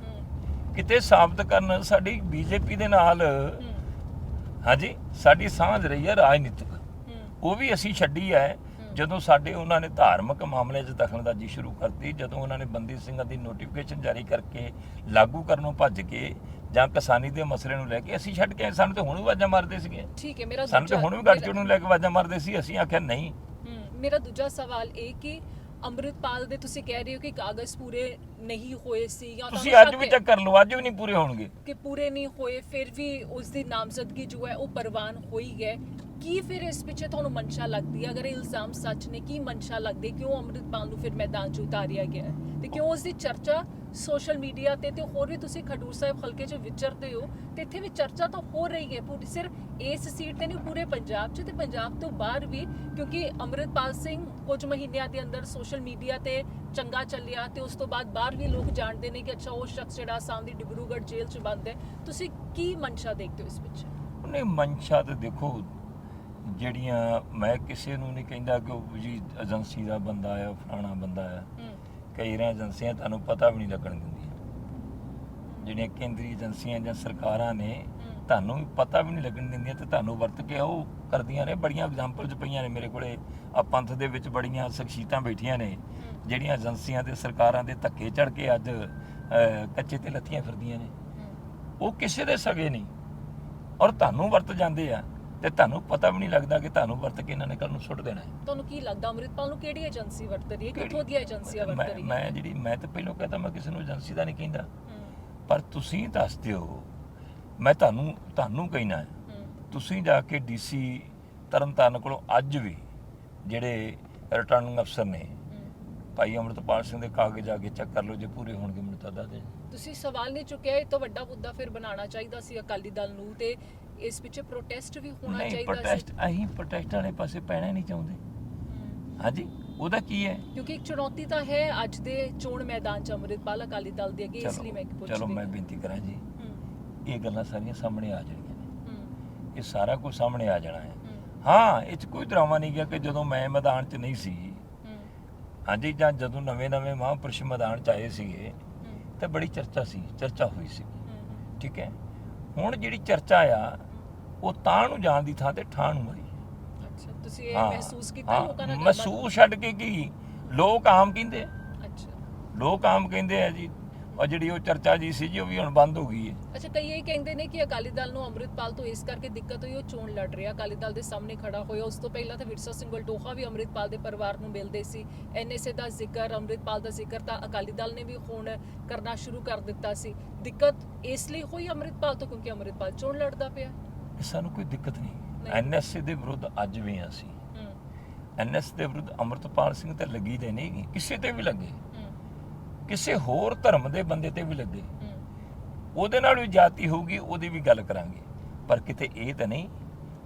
ਕਿਤੇ ਸਾਬਤ ਕਰਨ ਸਾਡੀ ਬੀਜੇਪੀ ਦੇ ਨਾਲ ਹਾਂਜੀ ਸਾਡੀ ਸਾਂਝ ਰਹੀ ਹੈ ਰਾਜਨੀਤਿਕ। ਉਹ ਵੀ ਅਸੀਂ ਛੱਡੀ ਹੈ। ਜਦੋਂ ਸਾਡੇ ਉਹਨਾਂ ਨੇ ਧਾਰਮਿਕ ਮਾਮਲਿਆਂ 'ਚ ਦਖਲਅੰਦਾਜ਼ੀ ਸ਼ੁਰੂ ਕਰਤੀ ਜਦੋਂ ਉਹਨਾਂ ਨੇ ਬੰਦੀ ਸਿੰਘਾਂ ਦੀ ਨੋਟੀਫਿਕੇਸ਼ਨ ਜਾਰੀ ਕਰਕੇ ਲਾਗੂ ਕਰਨੋਂ ਭੱਜ ਕੇ ਜਾਂ ਕਿਸਾਨੀ ਦੇ ਮਸਲੇ ਨੂੰ ਲੈ ਕੇ ਅਸੀਂ ਛੱਡ ਕੇ ਆਏ। ਸਾਨੂੰ ਤੇ ਹੁਣ ਵੀ ਆਵਾਜ਼ਾਂ ਮਾਰਦੇ ਸੀਗੇ। ਠੀਕ ਹੈ ਮੇਰਾ ਸਾਨੂੰ ਤੇ ਦੂਜਾ- ਹੁਣ ਵੀ ਗੱਠ ਮੇਰਾ- ਨੂੰ ਲੈ ਕੇ ਆਵਾਜ਼ਾਂ ਮਾਰਦੇ ਸੀ। ਅਸੀਂ ਆਖਿਆ ਨਹੀਂ। ਹਮ, ਮੇਰਾ ਦੂਜਾ ਸਵਾਲ ਇਹ ਕਿ ਅੰਮ੍ਰਿਤਪਾਲ ਦੇ ਤੁਸੀਂ ਕਹਿ ਰਹੇ ਹੋ ਕਿ ਕਾਗਜ਼ ਪੂਰੇ ਨਹੀਂ ਹੋਏ ਸੀ ਜਾਂ ਤੁਸੀਂ ਤੁਹਾਨੂੰ ਅੱਜ ਵੀ ਸ਼ੱਕ ਹੈ? ਚੈੱਕ ਕਰ ਲਓ ਅੱਜ ਵੀ ਨਹੀਂ ਪੂਰੇ ਹੋਣਗੇ। ਕਿ ਪੂਰੇ ਨਹੀਂ ਹੋਏ ਫਿਰ ਵੀ ਉਸ ਦੀ ਨਾਮਜ਼ਦਗੀ ਜੋ ਹੈ ਉਹ ਪ੍ਰਵਾਨ ਹੋਈ ਹੈ। ਕੀ ਫਿਰ ਇਸ ਪਿੱਛੇ ਤੁਹਾਨੂੰ ਮਨਸ਼ਾ ਲੱਗਦੀ ਹੈ? ਅਗਰ ਇਹ ਇਲਜ਼ਾਮ ਸੱਚ ਨੇ, ਕੀ ਮਨਸ਼ਾ ਲੱਗਦੀ ਕਿਉਂ ਅੰਮ੍ਰਿਤਪਾਲ ਨੂੰ ਫਿਰ ਮੈਦਾਨ 'ਚ ਉਤਾਰਿਆ ਗਿਆ ਹੈ? ਤੇ ਕਿਉਂ ਉਸ ਦੀ ਚਰਚਾ ਸੋਸ਼ਲ ਮੀਡੀਆ ਤੇ ਤੇ ਹੋਰ ਵੀ ਤੁਸੀਂ ਖਡੂਰ ਸਾਹਿਬ ਹਲਕੇ 'ਚ ਵਿਚਰਦੇ ਹੋ, ਤੇ ਇੱਥੇ ਵੀ ਚਰਚਾ ਤਾਂ ਹੋ ਰਹੀ ਹੈ ਪੂਰੀ। ਸਿਰਫ ਇਸ ਸੀਟ ਤੇ ਨਹੀਂ, ਪੂਰੇ ਪੰਜਾਬ 'ਚ ਤੇ ਪੰਜਾਬ ਤੋਂ ਬਾਹਰ ਵੀ, ਕਿਉਂਕਿ ਅੰਮ੍ਰਿਤਪਾਲ ਸਿੰਘ ਕੁਝ ਮਹੀਨਿਆਂ ਦੇ ਅੰਦਰ ਸੋਸ਼ਲ ਮੀਡੀਆ ਤੇ ਚੰਗਾ ਚੱਲਿਆ ਤੇ ਉਸ ਤੋਂ ਬਾਅਦ ਬਾਹਰ ਵੀ ਲੋਕ ਜਾਣਦੇ ਨੇ ਕਿ ਅੱਛਾ, ਉਹ ਸ਼ਖਸ ਜਿਹੜਾ ਆਸਾਮ ਦੀ ਡਿਬਰੂਗੜ੍ਹ ਜੇਲ੍ਹ 'ਚ ਬੰਦ ਹੈ। ਤੁਸੀਂ ਕੀ ਮਨਸ਼ਾ ਦੇਖਦੇ ਹੋ ਇਸ ਵਿੱਚ ਉਹਨੇ ਮਨਸ਼ਾ ਤੇ ਦੇਖੋ ਜਿਹੜੀਆਂ ਮੈਂ ਕਿਸੇ ਨੂੰ ਨਹੀਂ ਕਹਿੰਦਾ ਕਿ ਉਹ ਜੀ ਏਜੰਸੀ ਦਾ ਬੰਦਾ ਆ ਫਲਾਣਾ ਬੰਦਾ ਆ। ਕਈ ਰਾਂ ਏਜੰਸੀਆਂ ਤੁਹਾਨੂੰ ਪਤਾ ਵੀ ਨਹੀਂ ਲੱਗਣ ਦਿੰਦੀਆਂ। ਜਿਹੜੀਆਂ ਕੇਂਦਰੀ ਏਜੰਸੀਆਂ ਜਾਂ ਸਰਕਾਰਾਂ ਨੇ ਤੁਹਾਨੂੰ ਪਤਾ ਵੀ ਨਹੀਂ ਲੱਗਣ ਦਿੰਦੀਆਂ ਤੇ ਤੁਹਾਨੂੰ ਵਰਤ ਕੇ ਉਹ ਕਰਦੀਆਂ ਨੇ। ਬੜੀਆਂ ਐਗਜ਼ਾਮਪਲਸ ਪਈਆਂ ਨੇ ਮੇਰੇ ਕੋਲੇ। ਆ ਪੰਥ ਦੇ ਵਿੱਚ ਬੜੀਆਂ ਸ਼ਖਸੀਅਤਾਂ ਬੈਠੀਆਂ ਨੇ। ਜਿਹੜੀਆਂ ਏਜੰਸੀਆਂ ਤੇ ਸਰਕਾਰਾਂ ਦੇ ਧੱਕੇ ਚੜ ਕੇ ਅੱਜ ਕੱਚੇ ਤੇ ਲੱਥੀਆਂ ਫਿਰਦੀਆਂ ਨੇ। ਉਹ ਕਿਸੇ ਦੇ ਸਗੇ ਨਹੀਂ। ਔਰ ਤੁਹਾਨੂੰ ਵਰਤ ਜਾਂਦੇ ਆ। ਤੇ ਤੁਹਾਨੂੰ ਪਤਾ ਵੀ ਨਹੀਂ ਲੱਗਦਾ ਕਿ ਤੁਹਾਨੂੰ ਵਰਤ ਕੇ ਇਹਨਾਂ ਨੇ ਕੱਲ ਨੂੰ ਸੁੱਟ ਦੇਣਾ ਹੈ। ਤੁਹਾਨੂੰ ਕੀ ਲੱਗਦਾ ਅੰਮ੍ਰਿਤਪਾਲ ਨੂੰ ਕਿਹੜੀ ਏਜੰਸੀ ਵਰਤ ਰਹੀ ਹੈ ਕਿੱਥੋਂ ਦੀਆਂ ਏਜੰਸੀਆਂ ਵਰਤ ਮੈਂ ਰਹੀਆਂ ਮੈਂ ਜਿਹੜੀ ਮੈਂ ਤਾਂ ਪਹਿਲਾਂ ਕਹਿੰਦਾ ਮੈਂ ਕਿਸੇ ਨੂੰ ਏਜੰਸੀ ਦਾ ਨਹੀਂ ਕਹਿੰਦਾ। ਹੂੰ, ਪਰ ਤੁਸੀਂ ਦੱਸ ਦਿਓ ਮੈਂ ਤੁਹਾਨੂੰ ਤੁਹਾਨੂੰ ਕਹਿਣਾ ਹੈ। ਹੂੰ, ਤੁਸੀਂ ਜਾ ਕੇ ਡੀਸੀ ਤਰਨਤਾਰਨ ਕੋਲੋਂ ਅੱਜ ਵੀ ਜਿਹੜੇ ਰਿਟਰਨਿੰਗ ਅਫਸਰ ਨੇ ਹੂੰ। ਭਾਈ ਅਮਰਤਪਾਲ ਸਿੰਘ ਦੇ ਕਾਗਜ਼ ਜਾ ਕੇ ਚੈੱਕ ਕਰ ਲਓ ਜੇ ਪੂਰੇ ਹੋਣਗੇ ਮੈਨੂੰ ਤਾਂ ਦੱਸ ਦੇ ਤੁਸੀਂ ਸਵਾਲ ਨਹੀਂ ਚੁੱਕਿਆ ਇਹ ਤਾਂ ਵੱਡਾ ਮੁੱਦਾ ਫਿਰ ਬਣਾਉਣਾ ਚਾਹੀਦਾ ਸੀ ਅਕਾਲੀ ਦਲ ਨੂੰ ਤੇ ਇਸ ਪਿੱਛੇ ਪ੍ਰੋਟੈਸਟ ਵੀ ਹੋਣਾ ਨਹੀਂ ਚਾਹੀਦਾ ਪ੍ਰੋਟੈਸਟ ਸੀ ਅਸੀਂ ਪ੍ਰੋਟੈਸਟ ਵਾਲੇ ਪਾਸੇ ਪੈਣਾ ਹੀ ਨਹੀਂ ਚਾਹੁੰਦੇ। ਹਾਂਜੀ ਉਹਦਾ ਕੀ ਹੈ? ਕਿਉਂਕਿ ਇੱਕ ਚੁਣੌਤੀ ਤਾਂ ਹੈ ਅੱਜ ਦੇ ਚੋਣ ਮੈਦਾਨ 'ਚ ਅੰਮ੍ਰਿਤਪਾਲ ਅਕਾਲੀ ਦਲ ਦੇ ਅੱਗੇ ਇਸ ਲਈ ਮੈਂ ਚਲੋ ਪੁੱਛਦੀ ਚਲੋ ਮੈਂ ਹਾਂ। ਬੇਨਤੀ ਕਰਾਂ ਜੀ ਇਹ ਗੱਲਾਂ ਸਾਰੀਆਂ ਸਾਹਮਣੇ ਆ ਜਾਣੀਆਂ ਨੇ। ਇਹ ਸਾਰਾ ਕੁਝ ਸਾਹਮਣੇ ਆ ਜਾਣਾ ਹੈ। ਹੂੰ, ਹਾਂ ਇਹ 'ਚ ਕੋਈ ਡਰਾਮਾ ਨਹੀਂ ਗਿਆ ਕਿ ਜਦੋਂ ਮੈਂ ਮੈਦਾਨ 'ਚ ਨਹੀਂ ਸੀ। ਹਾਂਜੀ ਜਾਂ ਜਦੋਂ ਨਵੇਂ-ਨਵੇਂ ਮਹਾਂਪੁਰਸ਼ ਮੈਦਾਨ 'ਚ ਆਏ ਸੀਗੇ ਹੂੰ, ਤੇ ਬੜੀ ਚਰਚਾ ਸੀ ਚਰਚਾ ਹੋਈ ਸੀ ਠੀਕ ਹੈ? ਹੁਣ ਜਿਹੜੀ ਚਰਚਾ ਆ ਉਹ ਤਾਂ ਨੂੰ ਜਾਣ ਦੀ ਥਾਂ ਤੇ ਠਾਂ ਨੂੰ ਆਈ ਅੱਛਾ ਤੁਸੀਂ ਇਹ ਹਾਂ, ਮਹਿਸੂਸ ਕੀਤਾ ਹਾਂ, ਲੋਕਾਂ ਨਾਲ ਗੱਲਬਾਤ? ਮਹਿਸੂਸ ਛੱਡ ਕੇ ਕੀ ਲੋਕ ਆਮ ਕਹਿੰਦੇ ਆ। ਅੱਛਾ ਲੋਕ ਆਮ ਕਹਿੰਦੇ ਆ ਜੀ ਔਰ ਜਿਹੜੀ ਉਹ ਚਰਚਾ ਜੀ ਸੀ ਜੀ ਉਹ ਵੀ ਹੁਣ ਬੰਦ ਹੋ ਗਈ ਹੈ। ਅੱਛਾ ਕਈ ਇਹ ਕਹਿੰਦੇ ਨੇ ਕਿ ਅਕਾਲੀ ਦਲ ਨੂੰ ਅੰਮ੍ਰਿਤਪਾਲ ਤੋਂ ਇਸ ਕਰਕੇ ਦਿੱਕਤ ਹੋਈ ਉਹ ਚੋਣ ਲੜ ਰਿਹਾ। ਅਕਾਲੀ ਦਲ ਦੇ ਸਾਹਮਣੇ ਖੜਾ ਹੋਇਆ। ਉਸ ਤੋਂ ਪਹਿਲਾਂ ਤਾਂ ਵਿਰਸਾ ਸਿੰਘ ਵਲਟੋਹਾ ਵੀ ਅੰਮ੍ਰਿਤਪਾਲ ਦੇ ਪਰਿਵਾਰ ਨੂੰ ਮਿਲਦੇ ਸੀ। ਐਨਐਸਏ ਦਾ ਜ਼ਿਕਰ ਅੰਮ੍ਰਿਤਪਾਲ ਦਾ ਜ਼ਿਕਰ ਤਾਂ ਅਕਾਲੀ ਦਲ ਨੇ ਵੀ ਹੁਣ ਕਰਨਾ ਸ਼ੁਰੂ ਕਰ ਦਿੱਤਾ ਸੀ। ਦਿੱਕਤ ਇਸ ਲਈ ਹੋਈ ਅੰਮ੍ਰਿਤਪਾਲ ਤੋਂ ਕਿਉਂਕਿ ਅੰਮ੍ਰਿਤਪਾਲ ਚੋਣ ਲੜਦਾ ਪਿਆ। ਸਾਨੂੰ ਕੋਈ ਦਿੱਕਤ ਨਹੀਂ। ਐਨਐਸਏ ਦੇ ਵਿਰੁੱਧ ਅੱਜ ਵੀ ਅਸੀਂ। ਐਨਐਸ ਦੇ ਵਿਰੁੱਧ ਅਮਰਤਪਾਲ ਸਿੰਘ ਤੇ ਲੱਗੀ ਤੇ ਨਹੀਂ ਕਿਸੇ ਤੇ ਵੀ ਲੱਗੇ। ਕਿਸੇ ਹੋਰ ਧਰਮ ਦੇ ਬੰਦੇ ਤੇ ਵੀ ਲੱਗੇ। ਉਹਦੇ ਨਾਲ ਵੀ ਜਾਤੀ ਹੋਊਗੀ ਉਹਦੀ ਵੀ ਗੱਲ ਕਰਾਂਗੇ। ਪਰ ਕਿਤੇ ਇਹ ਤਾਂ ਨਹੀਂ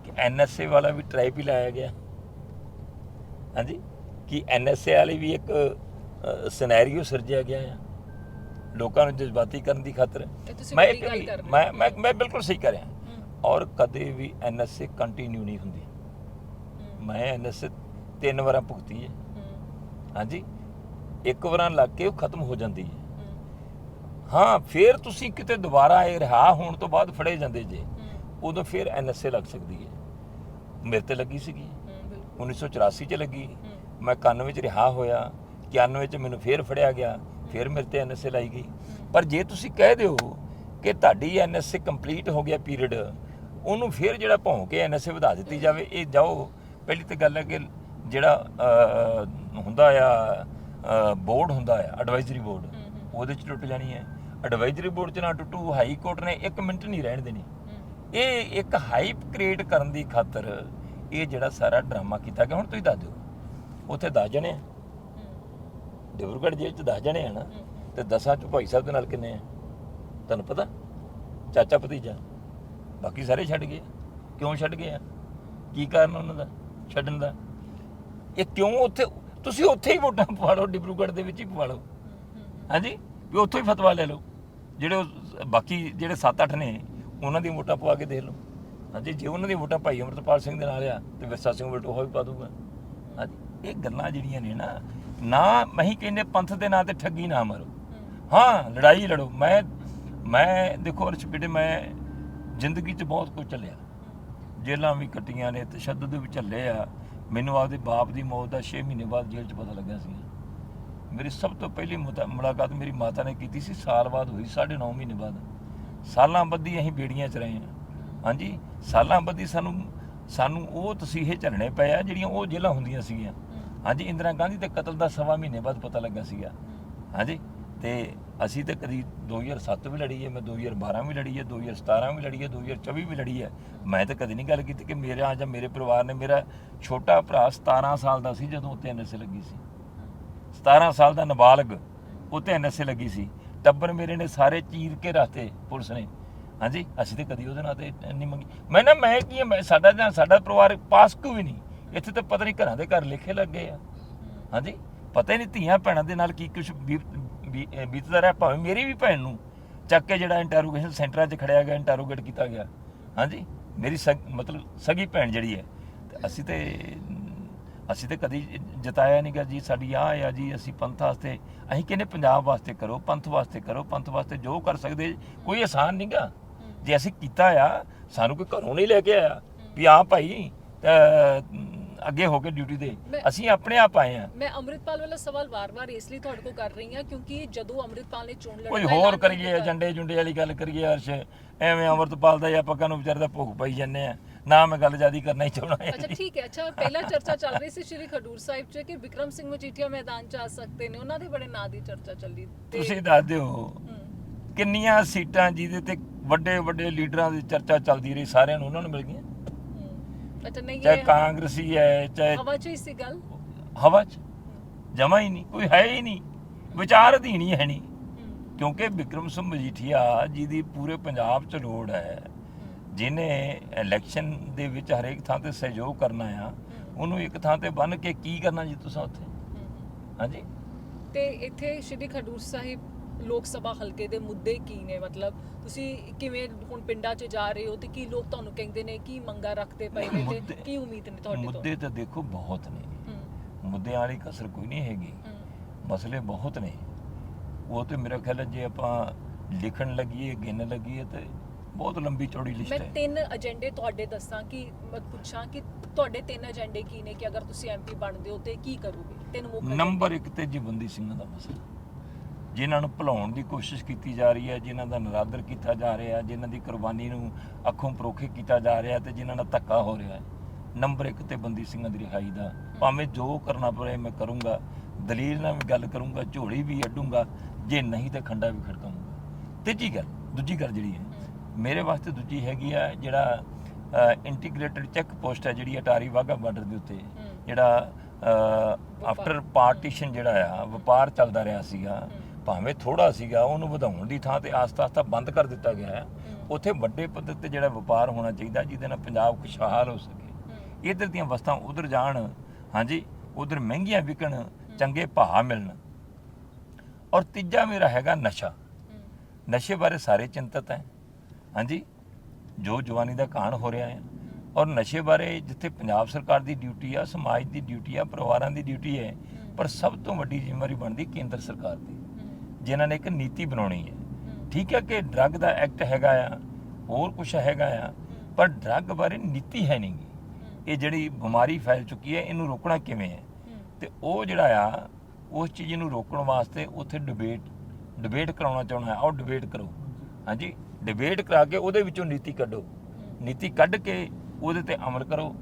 ਕਿ ਐਨਐਸਏ ਵਾਲਾ ਵੀ ਟ੍ਰਾਈਪ ਹੀ ਲਾਇਆ ਗਿਆ। ਹਾਂਜੀ? ਕਿ ਐਨਐਸਏ ਵਾਲੀ ਵੀ ਇੱਕ ਸਿਨੈਰੀਓ ਸਿਰਜਿਆ ਗਿਆ ਹੈ ਲੋਕਾਂ ਨੂੰ ਜਜ਼ਬਾਤੀ ਕਰਨ ਦੀ ਖਾਤਰ। ਮੈਂ। ਮੈਂ ਮੈਂ ਮੈਂ ਬਿਲਕੁਲ ਸਹੀ ਕਰ ਰਿਹਾ। ਔਰ ਕਦੇ ਵੀ ਐਨਐਸਏ ਕੰਟੀਨਿਊ ਨਹੀਂ ਹੁੰਦੀ। ਮੈਂ ਐਨਐਸਏ ਤਿੰਨ ਵਾਰਾਂ ਭੁਗਤੀ ਹੂੰ, ਹਾਂਜੀ? ਇੱਕ ਵਾਰਾਂ ਲੱਗ ਕੇ ਉਹ ਖਤਮ ਹੋ ਜਾਂਦੀ ਹੈ। ਹਾਂ ਫਿਰ ਤੁਸੀਂ ਕਿਤੇ ਦੁਬਾਰਾ ਇਹ ਰਿਹਾ ਹੋਣ ਤੋਂ ਬਾਅਦ ਫੜੇ ਜਾਂਦੇ ਜੇ ਉਦੋਂ ਫਿਰ ਐਨਐਸਏ ਲੱਗ ਸਕਦੀ ਹੈ। ਮੇਰੇ ਤੇ ਲੱਗੀ ਸੀਗੀ। ਹੂੰ, ਬਿਲਕੁਲ 1984 ਚ ਲੱਗੀ। ਮੈਂ 91 ਚ ਰਿਹਾ ਹੋਇਆ। 91 ਚ ਮੈਨੂੰ ਫੇਰ ਫੜਿਆ ਗਿਆ। ਫਿਰ ਮੇਰੇ ਤੇ ਐਨਐਸਏ ਲਾਈ ਗਈ। ਪਰ ਜੇ ਤੁਸੀਂ ਕਹਿ ਦਿਓ ਕਿ ਤੁਹਾਡੀ ਐਨਐਸਏ ਕੰਪਲੀਟ ਹੋ ਗਿਆ ਪੀਰੀਅਡ ਉਹਨੂੰ ਫਿਰ ਜਿਹੜਾ ਭੌਂ ਕੇ ਐਨਐਸਏ ਵਧਾ ਦਿੱਤੀ ਜਾਵੇ ਇਹ ਜਾਓ। ਪਹਿਲੀ ਤੇ ਗੱਲ ਹੈ ਕਿ ਜਿਹੜਾ ਹੁੰਦਾ ਆ ਬੋਰਡ ਹੁੰਦਾ ਆ ਐਡਵਾਈਜ਼ਰੀ ਬੋਰਡ। ਹੂੰ, ਹੂੰ, ਉਹਦੇ ਚ ਟੁੱਟ ਜਾਣੀ ਹੈ। ਐਡਵਾਈਜ਼ਰੀ ਬੋਰਡ ਚ ਨਾ ਟੁੱਟੂ ਹਾਈ ਕੋਰਟ ਨੇ 1 ਮਿੰਟ ਨਹੀਂ ਰਹਿਣ ਦੇਣੀ। ਹੂੰ, ਇਹ ਇੱਕ ਹਾਈਪ ਕ੍ਰੀਏਟ ਕਰਨ ਦੀ ਖਾਤਰ ਇਹ ਜਿਹੜਾ ਸਾਰਾ ਡਰਾਮਾ ਕੀਤਾ ਗਿਆ ਹੁਣ ਤੁਸੀਂ ਦੱਸ ਦਿਓ। ਉੱਥੇ 10 ਜਣੇ ਆ। ਹੂੰ, ਡਿਬਰੂਗੜ੍ਹ ਜੇਲ੍ਹ ਚ 10 ਜਣੇ ਆ ਨਾ। ਹੂੰ, ਤੇ ਦਸਾਂ ਚ ਭਾਈ ਸਾਹਿਬ ਦੇ ਨਾਲ ਕਿੰਨੇ ਆ? ਤੁਹਾਨੂੰ ਪਤਾ? ਚਾਚਾ ਭਤੀਜਾ। ਬਾਕੀ ਸਾਰੇ ਛੱਡ ਗਏ। ਕਿਉਂ ਛੱਡ ਗਏ ਆ? ਕੀ ਕਾਰਨ ਉਹਨਾਂ ਦਾ? ਛੱਡਣ ਦਾ? ਇਹ ਕਿਉਂ ਉੱਥੇ ਤੁਸੀਂ ਉੱਥੇ ਹੀ ਵੋਟਾਂ ਪਵਾ ਲਓ, ਡਿਬਰੂਗੜ੍ਹ ਦੇ ਵਿੱਚ ਹੀ ਪਵਾ ਲਓ। ਹਾਂਜੀ? ਵੀ ਉੱਥੋਂ ਹੀ ਫਤਵਾ ਲੈ ਲਓ। ਜਿਹੜੇ ਉਹ ਬਾਕੀ ਜਿਹੜੇ 7-8 ਨੇ, ਉਹਨਾਂ ਦੀ ਵੋਟਾਂ ਪਵਾ ਕੇ ਦੇਖ ਲਓ। ਹਾਂਜੀ, ਜੇ ਉਹਨਾਂ ਦੀ ਵੋਟਾਂ ਭਾਈ ਅਮਰਤਪਾਲ ਸਿੰਘ ਦੇ ਨਾਲ ਆ, ਤੇ ਵਿਰਸਾ ਸਿੰਘ ਵਲਟੋਹਾ ਵੀ ਪਾ ਦੂਗਾ। ਹਾਂਜੀ, ਇਹ ਗੱਲਾਂ ਜਿਹੜੀਆਂ ਨੇ ਨਾ ਨਾ ਮਹੀਂ ਕਹਿੰਦੇ ਪੰਥ ਦੇ ਨਾਂ ਤੇ ਠੱਗੀ ਨਾ ਮਾਰੋ। ਹਾਂ, ਲੜਾਈ ਲੜੋ। ਮੈਂ ਮੈਂ ਦੇਖੋ ਅਰਸ਼, ਬੇਟੇ, ਮੈਂ ਜ਼ਿੰਦਗੀ 'ਚ ਬਹੁਤ ਕੁਝ ਚੱਲਿਆ ਜੇਲਾਂ ਵੀ ਕੱਟੀਆਂ ਨੇ, ਤਸ਼ੱਦਦ ਵੀ ਝੱਲੇ ਆ। ਮੈਨੂੰ ਆਪਦੇ ਬਾਪ ਦੀ ਮੌਤ ਦਾ 6 ਮਹੀਨੇ ਬਾਅਦ ਜੇਲ੍ਹ 'ਚ ਪਤਾ ਲੱਗਾ ਸੀ ਮੇਰੀ ਸਭ ਤੋਂ ਪਹਿਲੀ ਮੁਲਾਕਾਤ ਮੇਰੀ ਮਾਤਾ ਨੇ ਕੀਤੀ ਸੀ ਸਾਲ ਬਾਅਦ ਹੋਈ 9.5 ਮਹੀਨੇ ਬਾਅਦ। ਸਾਲਾਂ ਬੱਧੀ ਅਸੀਂ ਬੇੜੀਆਂ 'ਚ ਰਹੇ ਹਾਂ। ਹਾਂਜੀ ਸਾਲਾਂ ਬੱਧੀ ਸਾਨੂੰ ਸਾਨੂੰ ਉਹ ਤਸੀਹੇ ਝੱਲਣੇ ਪਏ ਆ ਜਿਹੜੀਆਂ ਉਹ ਜੇਲ੍ਹਾਂ ਹੁੰਦੀਆਂ ਸੀਗੀਆਂ। ਹਾਂਜੀ ਇੰਦਰਾ ਗਾਂਧੀ ਦੇ ਕਤਲ ਦਾ ਸਵਾ ਮਹੀਨੇ ਬਾਅਦ ਪਤਾ ਲੱਗਾ ਸੀਗਾ। ਹਾਂਜੀ ਤੇ ਅਸੀਂ ਤਾਂ ਕਦੀ 2007 ਵੀ ਲੜੀ ਹੈ, ਮੈਂ 2012 ਵੀ ਲੜੀ ਹੈ 2017 ਵੀ ਲੜੀ ਹੈ 2024 ਵੀ ਲੜੀ ਹੈ। ਮੈਂ ਤਾਂ ਕਦੀ ਨਹੀਂ ਗੱਲ ਕੀਤੀ ਕਿ ਮੇਰਾ ਜਾਂ ਮੇਰੇ ਪਰਿਵਾਰ ਨੇ ਮੇਰਾ ਛੋਟਾ ਭਰਾ 17 ਸਾਲ ਦਾ ਸੀ ਜਦੋਂ ਉੱਤੇ ਐਨਐਸਏ ਲੱਗੀ ਸੀ। 17 ਸਾਲ ਦਾ ਨਾਬਾਲਗ ਉੱਤੇ ਐਨਐਸਏ ਲੱਗੀ ਸੀ। ਟੱਬਰ ਮੇਰੇ ਨੇ ਸਾਰੇ ਚੀਰ ਕੇ ਰੱਖਤੇ ਪੁਲਿਸ ਨੇ। ਹਾਂਜੀ, ਅਸੀਂ ਤੇ ਕਦੀ ਉਹਦੇ ਨਾਲ ਤੇ ਨਹੀਂ ਮੰਗੀ। ਮੈਂ ਨਾ, ਮੈਂ ਕੀ ਮੈਂ ਸਾਡਾ ਜਾਂ ਸਾਡਾ ਪਰਿਵਾਰ ਪਾਸ ਕੋ ਵੀ ਨਹੀਂ। ਇੱਥੇ ਤਾਂ ਪਤਾ ਨਹੀਂ ਘਰਾਂ ਦੇ ਘਰ ਲਿਖੇ ਲੱਗੇ ਆ। ਹਾਂਜੀ, ਪਤਾ ਹੀ ਨਹੀਂ ਧੀਆਂ ਭੈਣਾਂ ਦੇ ਨਾਲ ਕੀ ਕੁਝ ਬੀਤਦਾ ਰਿਹਾ ਭਾਵੇਂ ਮੇਰੀ ਵੀ ਭੈਣ ਨੂੰ ਚੱਕ ਕੇ ਜਿਹੜਾ ਇੰਟਰੋਗੇਸ਼ਨ ਸੈਂਟਰਾਂ 'ਚ ਖੜਿਆ ਗਿਆ ਇੰਟਰੋਗੇਟ ਕੀਤਾ ਗਿਆ। ਹਾਂਜੀ? ਮੇਰੀ ਮਤਲਬ ਸਗੀ ਭੈਣ ਜਿਹੜੀ ਹੈ ਅਸੀਂ ਤੇ ਅਸੀਂ ਤੇ ਕਦੀ ਜਤਾਇਆ ਨਹੀਂਗਾ ਜੀ ਸਾਡੀ ਆਹ ਆ ਜੀ ਅਸੀਂ ਪੰਥ ਵਾਸਤੇ ਅਸੀਂ ਕਹਿੰਦੇ ਪੰਜਾਬ ਵਾਸਤੇ ਕਰੋ ਪੰਥ ਵਾਸਤੇ ਕਰੋ ਪੰਥ ਵਾਸਤੇ ਜੋ ਕਰ ਸਕਦੇ ਕੋਈ ਆਸਾਨ ਨਹੀਂਗਾ ਜੇ ਅਸੀਂ ਕੀਤਾ ਆ ਸਾਨੂੰ ਕੋਈ ਘਰੋਂ ਨਹੀਂ ਲੈ ਕੇ ਆਇਆ ਵੀ ਆ ਭਾਈ ਅੱਗੇ ਹੋ ਕੇ ਡਿਊਟੀ ਦੇ ਅਸੀਂ ਆਪਣੇ ਆਪ ਆਏ ਆ ਮੈਂ ਅੰਮ੍ਰਿਤਪਾਲ ਵਾਲਾ ਸਵਾਲ ਵਾਰ-ਵਾਰ ਇਸ ਲਈ ਤੁਹਾਡੇ ਕੋਲ ਕਰ ਰਹੀ ਹਾਂ ਕਿਉਂਕਿ ਜਦੋਂ ਅੰਮ੍ਰਿਤਪਾਲ ਨੇ ਚੋਣ ਲੜਨ ਕੋਈ ਹੋਰ ਕਰੀਏ ਏਜੰਡੇ ਜੁੰਡੇ ਵਾਲੀ ਗੱਲ ਕਰੀਏ ਅਰਸ਼ ਐਵੇਂ ਅਮਰਤਪਾਲ ਦਾ ਜਾਂ ਪੱਕਾ ਨੂੰ ਵਿਚਾਰੇ ਦਾ ਭੁੱਖ ਪਾਈ ਜੰਨੇ ਆ। ਨਾ ਮੈਂ ਗੱਲ ਜਿਆਦੀ ਕਰਨਾ ਹੀ ਚਾਹਣਾ ਹੈ ਅੱਛਾ ਠੀਕ ਹੈ। ਅੱਛਾ ਪਹਿਲਾਂ ਚਰਚਾ ਚੱਲ ਰਹੀ ਸੀ ਸ਼੍ਰੀ ਖਡੂਰ ਸਾਹਿਬ 'ਚ ਕਿ ਵਿਕਰਮ ਸਿੰਘ ਮਜੀਠੀਆ ਮੈਦਾਨ 'ਚ ਆ ਸਕਦੇ ਨੇ। ਉਹਨਾਂ ਦੇ ਬੜੇ ਨਾਂ ਦੀ ਚਰਚਾ ਚੱਲੀ ਤੁਸੀਂ ਦੱਸ ਦਿਓ। ਕਿੰਨੀਆਂ ਸੀਟਾਂ ਜਿਹਦੇ ਤੇ ਵੱਡੇ ਵੱਡੇ ਲੀਡਰਾਂ ਦੀ ਚਰਚਾ ਚੱਲਦੀ ਰਹੀ ਸਾਰਿਆਂ ਨੂੰ ਉਹਨਾਂ ਨੂੰ ਮਿਲ ਗਈਆਂ? ਨਹੀਂ ਚਾਹੇ ਇਹ ਕਾਂਗਰਸੀ ਹੈ ਚਾਹੇ ਹਵਾ 'ਚ ਹੀ ਸੀ ਗੱਲ। ਹਵਾ 'ਚ? ਜਮਾ ਹੀ ਨਹੀਂ ਕੋਈ ਹੈ ਹੀ ਨਹੀਂ। ਵਿਚਾਰ ਅਧੀਨ ਹੀ ਹੈ ਨਹੀਂ। ਕਿਉਂਕਿ ਵਿਕਰਮ ਸਿੰਘ ਮਜੀਠੀਆ ਜਿਹਦੀ ਪੂਰੇ ਪੰਜਾਬ 'ਚ ਲੋੜ ਹੈ। ਜਿਹਨੇ ਇਲੈਕਸ਼ਨ ਦੇ ਵਿੱਚ ਹਰੇਕ ਥਾਂ ਤੇ ਸਹਿਯੋਗ ਕਰਨਾ ਆ ਉਹਨੂੰ ਇੱਕ ਥਾਂ ਤੇ ਬੰਨ ਕੇ ਕੀ ਕਰਨਾ ਜੀ ਤੁਸੀਂ ਉੱਥੇ। ਹਾਂਜੀ। ਤੇ ਇੱਥੇ ਸ਼੍ਰੀ ਖਡੂਰ ਸਾਹਿਬ ਲੋਕ ਸਭਾ ਹਲਕੇ ਦੇ ਮੁੱਦੇ ਕੀ ਨੇ? ਮਤਲਬ ਤੁਸੀਂ ਕਿਵੇਂ ਹੁਣ ਪਿੰਡਾਂ 'ਚ ਜਾ ਰਹੇ ਹੋ ਤੇ ਕੀ ਲੋਕ ਤੁਹਾਨੂੰ ਕਹਿੰਦੇ ਨੇ? ਕੀ ਮੰਗਾ ਰੱਖਦੇ ਪਏ ਨੇ ਤੇ ਮੁੱਦੇ- ਕੀ ਉਮੀਦ ਨੇ ਤੁਹਾਡੇ ਤੋਂ? ਮੁੱਦੇ ਤਾਂ ਦੇਖੋ ਬਹੁਤ ਨੇ। ਹੂੰ, ਮੁੱਦਿਆਂ ਵਾਲੀ ਕਸਰ ਕੋਈ ਨਹੀਂ ਹੈਗੀ। ਹੂੰ, ਮਸਲੇ ਬਹੁਤ ਨੇ। ਉਹ ਤੇ ਮੇਰਾ ਖਿਆਲ ਹੈ ਜੇ ਆਪਾਂ ਲਿਖਣ ਲੱਗੀਏ ਗਿਣ ਲੱਗੀਏ ਤੇ ਬਹੁਤ ਲੰਬੀ ਚੌੜੀ ਲਿਸਟ ਮੈਂ ਹੈ। ਤਿੰਨ ਏਜੰਡੇ ਤੁਹਾਡੇ ਦੱਸਾਂ ਕਿ ਮੈਂ ਪੁੱਛਾਂ ਕਿ ਤੁਹਾਡੇ ਤਿੰਨ ਏਜੰਡੇ ਕੀ ਨੇ? ਕਿ ਅਗਰ ਤੁਸੀਂ ਐਮਪੀ ਬਣਦੇ ਹੋ ਤੇ ਕੀ ਕਰੋਗੇ? ਤਿੰਨ ਮੁੱਖ ਏਜੰਡੇ। ਨੰਬਰ 1 ਤੇ ਜੀਵੰਦੀ ਸਿੰਘਾਂ ਦਾ ਮਸਲਾ। ਜਿਨ੍ਹਾਂ ਨੂੰ ਭੁਲਾਉਣ ਦੀ ਕੋਸ਼ਿਸ਼ ਕੀਤੀ ਜਾ ਰਹੀ ਹੈ ਜਿਨ੍ਹਾਂ ਦਾ ਨਰਾਦਰ ਕੀਤਾ ਜਾ ਰਿਹਾ ਜਿਨ੍ਹਾਂ ਦੀ ਕੁਰਬਾਨੀ ਨੂੰ ਅੱਖੋਂ ਪਰੋਖੇ ਕੀਤਾ ਜਾ ਰਿਹਾ ਤੇ ਜਿਨ੍ਹਾਂ ਨਾਲ ਧੱਕਾ ਹੋ ਰਿਹਾ ਹੈ। ਨੰਬਰ 1 ਤੇ ਬੰਦੀ ਸਿੰਘਾਂ ਦੀ ਰਿਹਾਈ ਦਾ। ਭਾਵੇਂ ਜੋ ਕਰਨਾ ਪਵੇ ਮੈਂ ਕਰੂੰਗਾ ਦਲੀਲ ਨਾਲ ਵੀ ਗੱਲ ਕਰੂੰਗਾ ਝੋਲੀ ਵੀ ਅੱਡੂੰਗਾ ਜੇ ਨਹੀਂ ਤੇ ਖੰਡਾ ਵੀ ਖੜਕਾਉਂਗਾ। ਤੀਜੀ ਗੱਲ ਦੂਜੀ ਗੱਲ ਜਿਹੜੀ ਹੈ ਮੇਰੇ ਵਾਸਤੇ ਦੂਜੀ ਹੈਗੀ ਆ ਜਿਹੜਾ ਇੰਟੀਗ੍ਰੇਟਡ ਚੈੱਕ ਪੋਸਟ ਹੈ ਜਿਹੜੀ ਅਟਾਰੀ ਵਾਗਾ ਬਾਰਡਰ ਦੇ ਉੱਤੇ। ਜਿਹੜਾ ਆਫਟਰ ਪਾਰਟੀਸ਼ਨ ਜਿਹੜਾ ਆ ਵਪਾਰ ਚੱਲਦਾ ਰਿਹਾ ਸੀਗਾ। ਭਾਵੇਂ ਥੋੜਾ ਸੀਗਾ ਉਹਨੂੰ ਵਧਾਉਣ ਦੀ ਥਾਂ ਤੇ ਆਸਤਾ-ਆਸਤਾ ਬੰਦ ਕਰ ਦਿੱਤਾ ਗਿਆ ਹੈ। ਉੱਥੇ ਵੱਡੇ ਪੱਧਰ ਤੇ ਜਿਹੜਾ ਵਪਾਰ ਹੋਣਾ ਚਾਹੀਦਾ ਜਿਹਦੇ ਨਾਲ ਪੰਜਾਬ ਖੁਸ਼ਹਾਲ ਹੋ ਸਕੇ। ਇਧਰ ਦੀਆਂ ਵਸਤਾਂ ਉਧਰ ਜਾਣ ਹਾਂਜੀ ਉਧਰ ਮਹਿੰਗੀਆਂ ਵਿਕਣ ਚੰਗੇ ਭਾਅ ਮਿਲਣ। ਔਰ ਤੀਜਾ ਮੇਰਾ ਹੈਗਾ ਨਸ਼ਾ। ਨਸ਼ੇ ਬਾਰੇ ਸਾਰੇ ਚਿੰਤਤ ਹੈ। ਹਾਂਜੀ ਜੋ ਜਵਾਨੀ ਦਾ ਕਾਣ ਹੋ ਰਿਹਾ ਹੈ। ਔਰ ਨਸ਼ੇ ਬਾਰੇ ਜਿੱਥੇ ਪੰਜਾਬ ਸਰਕਾਰ ਦੀ ਡਿਊਟੀ ਆ ਸਮਾਜ ਦੀ ਡਿਊਟੀ ਆ ਪਰਿਵਾਰਾਂ ਦੀ ਡਿਊਟੀ ਹੈ। ਪਰ ਸਭ ਤੋਂ ਵੱਡੀ ਜ਼ਿੰਮੇਵਾਰੀ ਬਣਦੀ ਕੇਂਦਰ ਸਰਕਾਰ ਦੀ। ਜਿਨ੍ਹਾਂ ਨੇ ਇੱਕ ਨੀਤੀ ਬਣਾਉਣੀ ਹੈ। ਹੂੰ, ਠੀਕ ਹੈ ਕਿ ਡਰੱਗ ਦਾ ਐਕਟ ਹੈਗਾ ਆ ਹੋਰ ਕੁਝ ਹੈਗਾ ਆ ਪਰ ਡਰੱਗ ਬਾਰੇ ਨੀਤੀ ਹੈ ਨਹੀਂਗੀ ਇਹ ਜਿਹੜੀ ਬਿਮਾਰੀ ਫੈਲ ਚੁੱਕੀ ਹੈ ਇਹਨੂੰ ਰੋਕਣਾ ਕਿਵੇਂ ਹੈ? ਹੂੰ, ਤੇ ਉਹ ਜਿਹੜਾ ਆ ਉਸ ਚੀਜ਼ ਨੂੰ ਰੋਕਣ ਵਾਸਤੇ ਉੱਥੇ ਡਿਬੇਟ ਡਿਬੇਟ ਕਰਾਉਣਾ ਚਾਹੁੰਦਾ ਆਓ ਡਿਬੇਟ ਕਰੋ। ਹਾਂਜੀ ਡਿਬੇਟ ਕਰਾ ਕੇ ਉਹਦੇ ਵਿੱਚੋਂ ਨੀਤੀ ਕੱਢੋ। ਨੀਤੀ ਕੱਢ ਕੇ ਉਹਦੇ ਤੇ ਅਮਲ ਕਰੋ।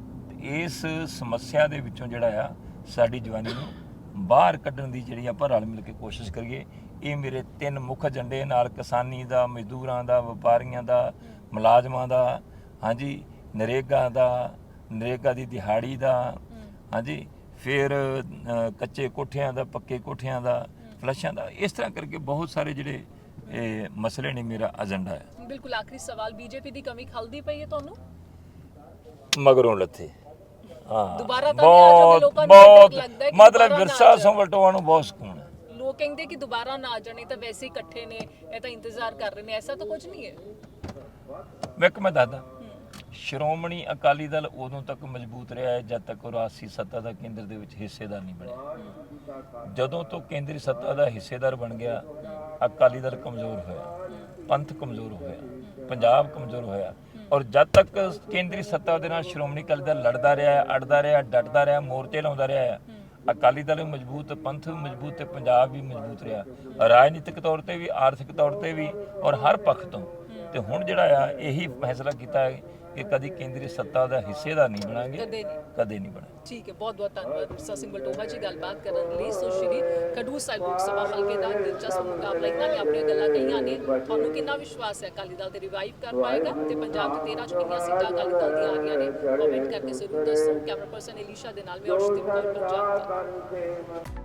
ਇਸ ਸਮੱਸਿਆ ਦੇ ਵਿੱਚੋਂ ਜਿਹੜਾ ਆ ਸਾਡੀ ਜਵਾਨੀ ਨੂੰ ਬਾਹਰ ਕੱਢਣ ਦੀ ਜਿਹੜੀ ਆਪਾਂ ਰਲ ਮਿਲ ਕੇ ਕੋਸ਼ਿਸ਼ ਕਰੀਏ। ਇਹ ਮੇਰੇ ਤਿੰਨ ਮੁੱਖ ਏਜੰਡੇ ਨਾਲ ਕਿਸਾਨੀ ਦਾ ਮਜ਼ਦੂਰਾਂ ਦਾ ਵਪਾਰੀਆਂ ਦਾ ਮੁਲਾਜ਼ਮਾਂ ਦਾ ਹਾਂਜੀ ਨਰੇਗਾ ਦਾ ਨਰੇਗਾ ਦੀ ਦਿਹਾੜੀ ਦਾ ਹਾਂਜੀ ਫਿਰ ਕੱਚੇ ਕੋਠਿਆਂ ਦਾ ਪੱਕੇ ਕੋਠਿਆਂ ਦਾ ਫਲਸ਼ਾਂ ਦਾ ਇਸ ਤਰ੍ਹਾਂ ਕਰਕੇ ਬਹੁਤ ਸਾਰੇ ਜਿਹੜੇ ਇਹ ਮਸਲੇ ਨੇ ਮੇਰਾ ਏਜੰਡਾ ਹੈ। ਬਿਲਕੁਲ ਆਖਰੀ ਸਵਾਲ ਬੀਜੇਪੀ ਦੀ ਕਮੀ ਖਲਦੀ ਪਈ ਹੈ ਤੁਹਾਨੂੰ? ਮਗਰੋਂ ਲੱਥੇ। ਹਾਂ। ਦੁਬਾਰਾ ਤਾਂ ਆ ਬਹੁਤ ਲੋਕਾਂ ਨੂੰ ਬਹੁਤ ਲੱਗਦਾ ਹੈ ਕਿ ਮਤਲਬ ਵਿਰਸਾ ਆ ਜਾਓ। ਸੰਵਲਟੋਆਂ ਨੂੰ ਬਹੁਤ ਸਕੂਨ। ਕਹਿੰਦੇ ਕਿ ਦੁਬਾਰਾ ਨਾ ਜਾਣੇ ਤਾਂ ਵੈਸੇ ਹੀ ਇਕੱਠੇ ਨੇ ਇਹ ਤਾਂ ਇੰਤਜ਼ਾਰ ਕਰ ਰਹੇ ਨੇ ਐਸਾ ਤਾਂ ਕੁਝ ਨਹੀਂ ਹੈ। ਮੈਂ ਮੈਂ ਦੱਸਦਾ। ਸ਼੍ਰੋਮਣੀ ਅਕਾਲੀ ਦਲ ਉਦੋਂ ਤੱਕ ਮਜ਼ਬੂਤ ਰਿਹਾ ਹੈ ਜਦ ਤੱਕ ਉਹ ਰਾਜਸੀ ਸੱਤਾ ਦਾ ਕੇਂਦਰ ਦੇ ਵਿੱਚ ਹਿੱਸੇਦਾਰ ਨਹੀਂ ਬਣਿਆ। ਜਦੋਂ ਤੋਂ ਕੇਂਦਰੀ ਸੱਤਾ ਦਾ ਹਿੱਸੇਦਾਰ ਬਣ ਗਿਆ ਅਕਾਲੀ ਦਲ ਕਮਜ਼ੋਰ ਹੋਇਆ ਪੰਥ ਕਮਜ਼ੋਰ ਹੋਇਆ ਪੰਜਾਬ ਕਮਜ਼ੋਰ ਹੋਇਆ। ਔਰ ਜਦ ਤੱਕ ਕੇਂਦਰੀ ਸੱਤਾ ਦੇ ਨਾਲ ਸ਼੍ਰੋਮਣੀ ਅਕਾਲੀ ਦਲ ਲੜਦਾ ਰਿਹਾ ਹੈ, ਅੜਦਾ ਰਿਹਾ ਡਟਦਾ ਰਿਹਾ ਮੋਰਚੇ ਲਾਉਂਦਾ ਰਿਹਾ ਹੈ ਅਕਾਲੀ ਦਲ ਵੀ ਮਜ਼ਬੂਤ, ਪੰਥ ਵੀ ਮਜ਼ਬੂਤ ਤੇ ਪੰਜਾਬ ਵੀ ਮਜ਼ਬੂਤ ਰਿਹਾ। ਰਾਜਨੀਤਿਕ ਤੌਰ ਤੇ ਵੀ, ਆਰਥਿਕ ਤੌਰ ਤੇ ਵੀ ਔਰ ਹਰ ਪੱਖ ਤੋਂ। ਤੇ ਹੁਣ ਜਿਹੜਾ ਆ, ਇਹੀ ਫੈਸਲਾ ਕੀਤਾ ਹੈ ਕਿ ਕਦੀ ਕੇਂਦਰੀ ਸੱਤਾ ਦਾ ਹਿੱਸੇਦਾਰ ਨਹੀਂ ਬਣਾਂਗੇ ਕਦੇ ਨਹੀਂ। ਕਦੇ ਨਹੀਂ ਬਣਾ ਠੀਕ ਹੈ ਬਹੁਤ ਬਹੁਤ ਧੰਨਵਾਦ ਮਿਸਟਰ ਸਿੰਘ ਬਲਟੋਹਾ ਜੀ ਗੱਲਬਾਤ ਕਰਨ ਲਈ। ਸੋ ਸ਼੍ਰੀ ਖਡੂਰ ਸਾਹਿਬ ਲੋਕ ਸਭਾ ਹਲਕੇ ਦਾ ਦਿਲਚਸਪ ਮੁਕਾਬਲਾ ਇਹਨਾਂ ਨੇ ਆਪਣੀਆਂ ਗੱਲਾਂ ਕਹੀਆਂ ਨੇ ਤੁਹਾਨੂੰ ਕਿੰਨਾ ਵਿਸ਼ਵਾਸ ਹੈ? ਅਕਾਲੀ ਦਲ ਤੇ ਰਿਵਾਈਵ ਕਰ ਪਾਏਗਾ ਤੇ ਪੰਜਾਬ ਦੇ 13 ਚ ਕਿੰਨੀਆਂ ਸੀਟਾਂ ਅਕਾਲੀ ਦਲ ਦੀਆਂ ਆ ਰਹੀਆਂ ਨੇ? ਕਮੈਂਟ ਕਰਕੇ ਜ਼ਰੂਰ ਦੱਸੋ। ਕੈਮਰਾ ਪਰਸਨ ਇਲੀਸ਼ਾ ਦੇ ਨਾਲ ਮੈਂ ਅਰਸ਼ਦੀਪ ਕੌਰ ਪੰਜਾਬ ਤੋਂ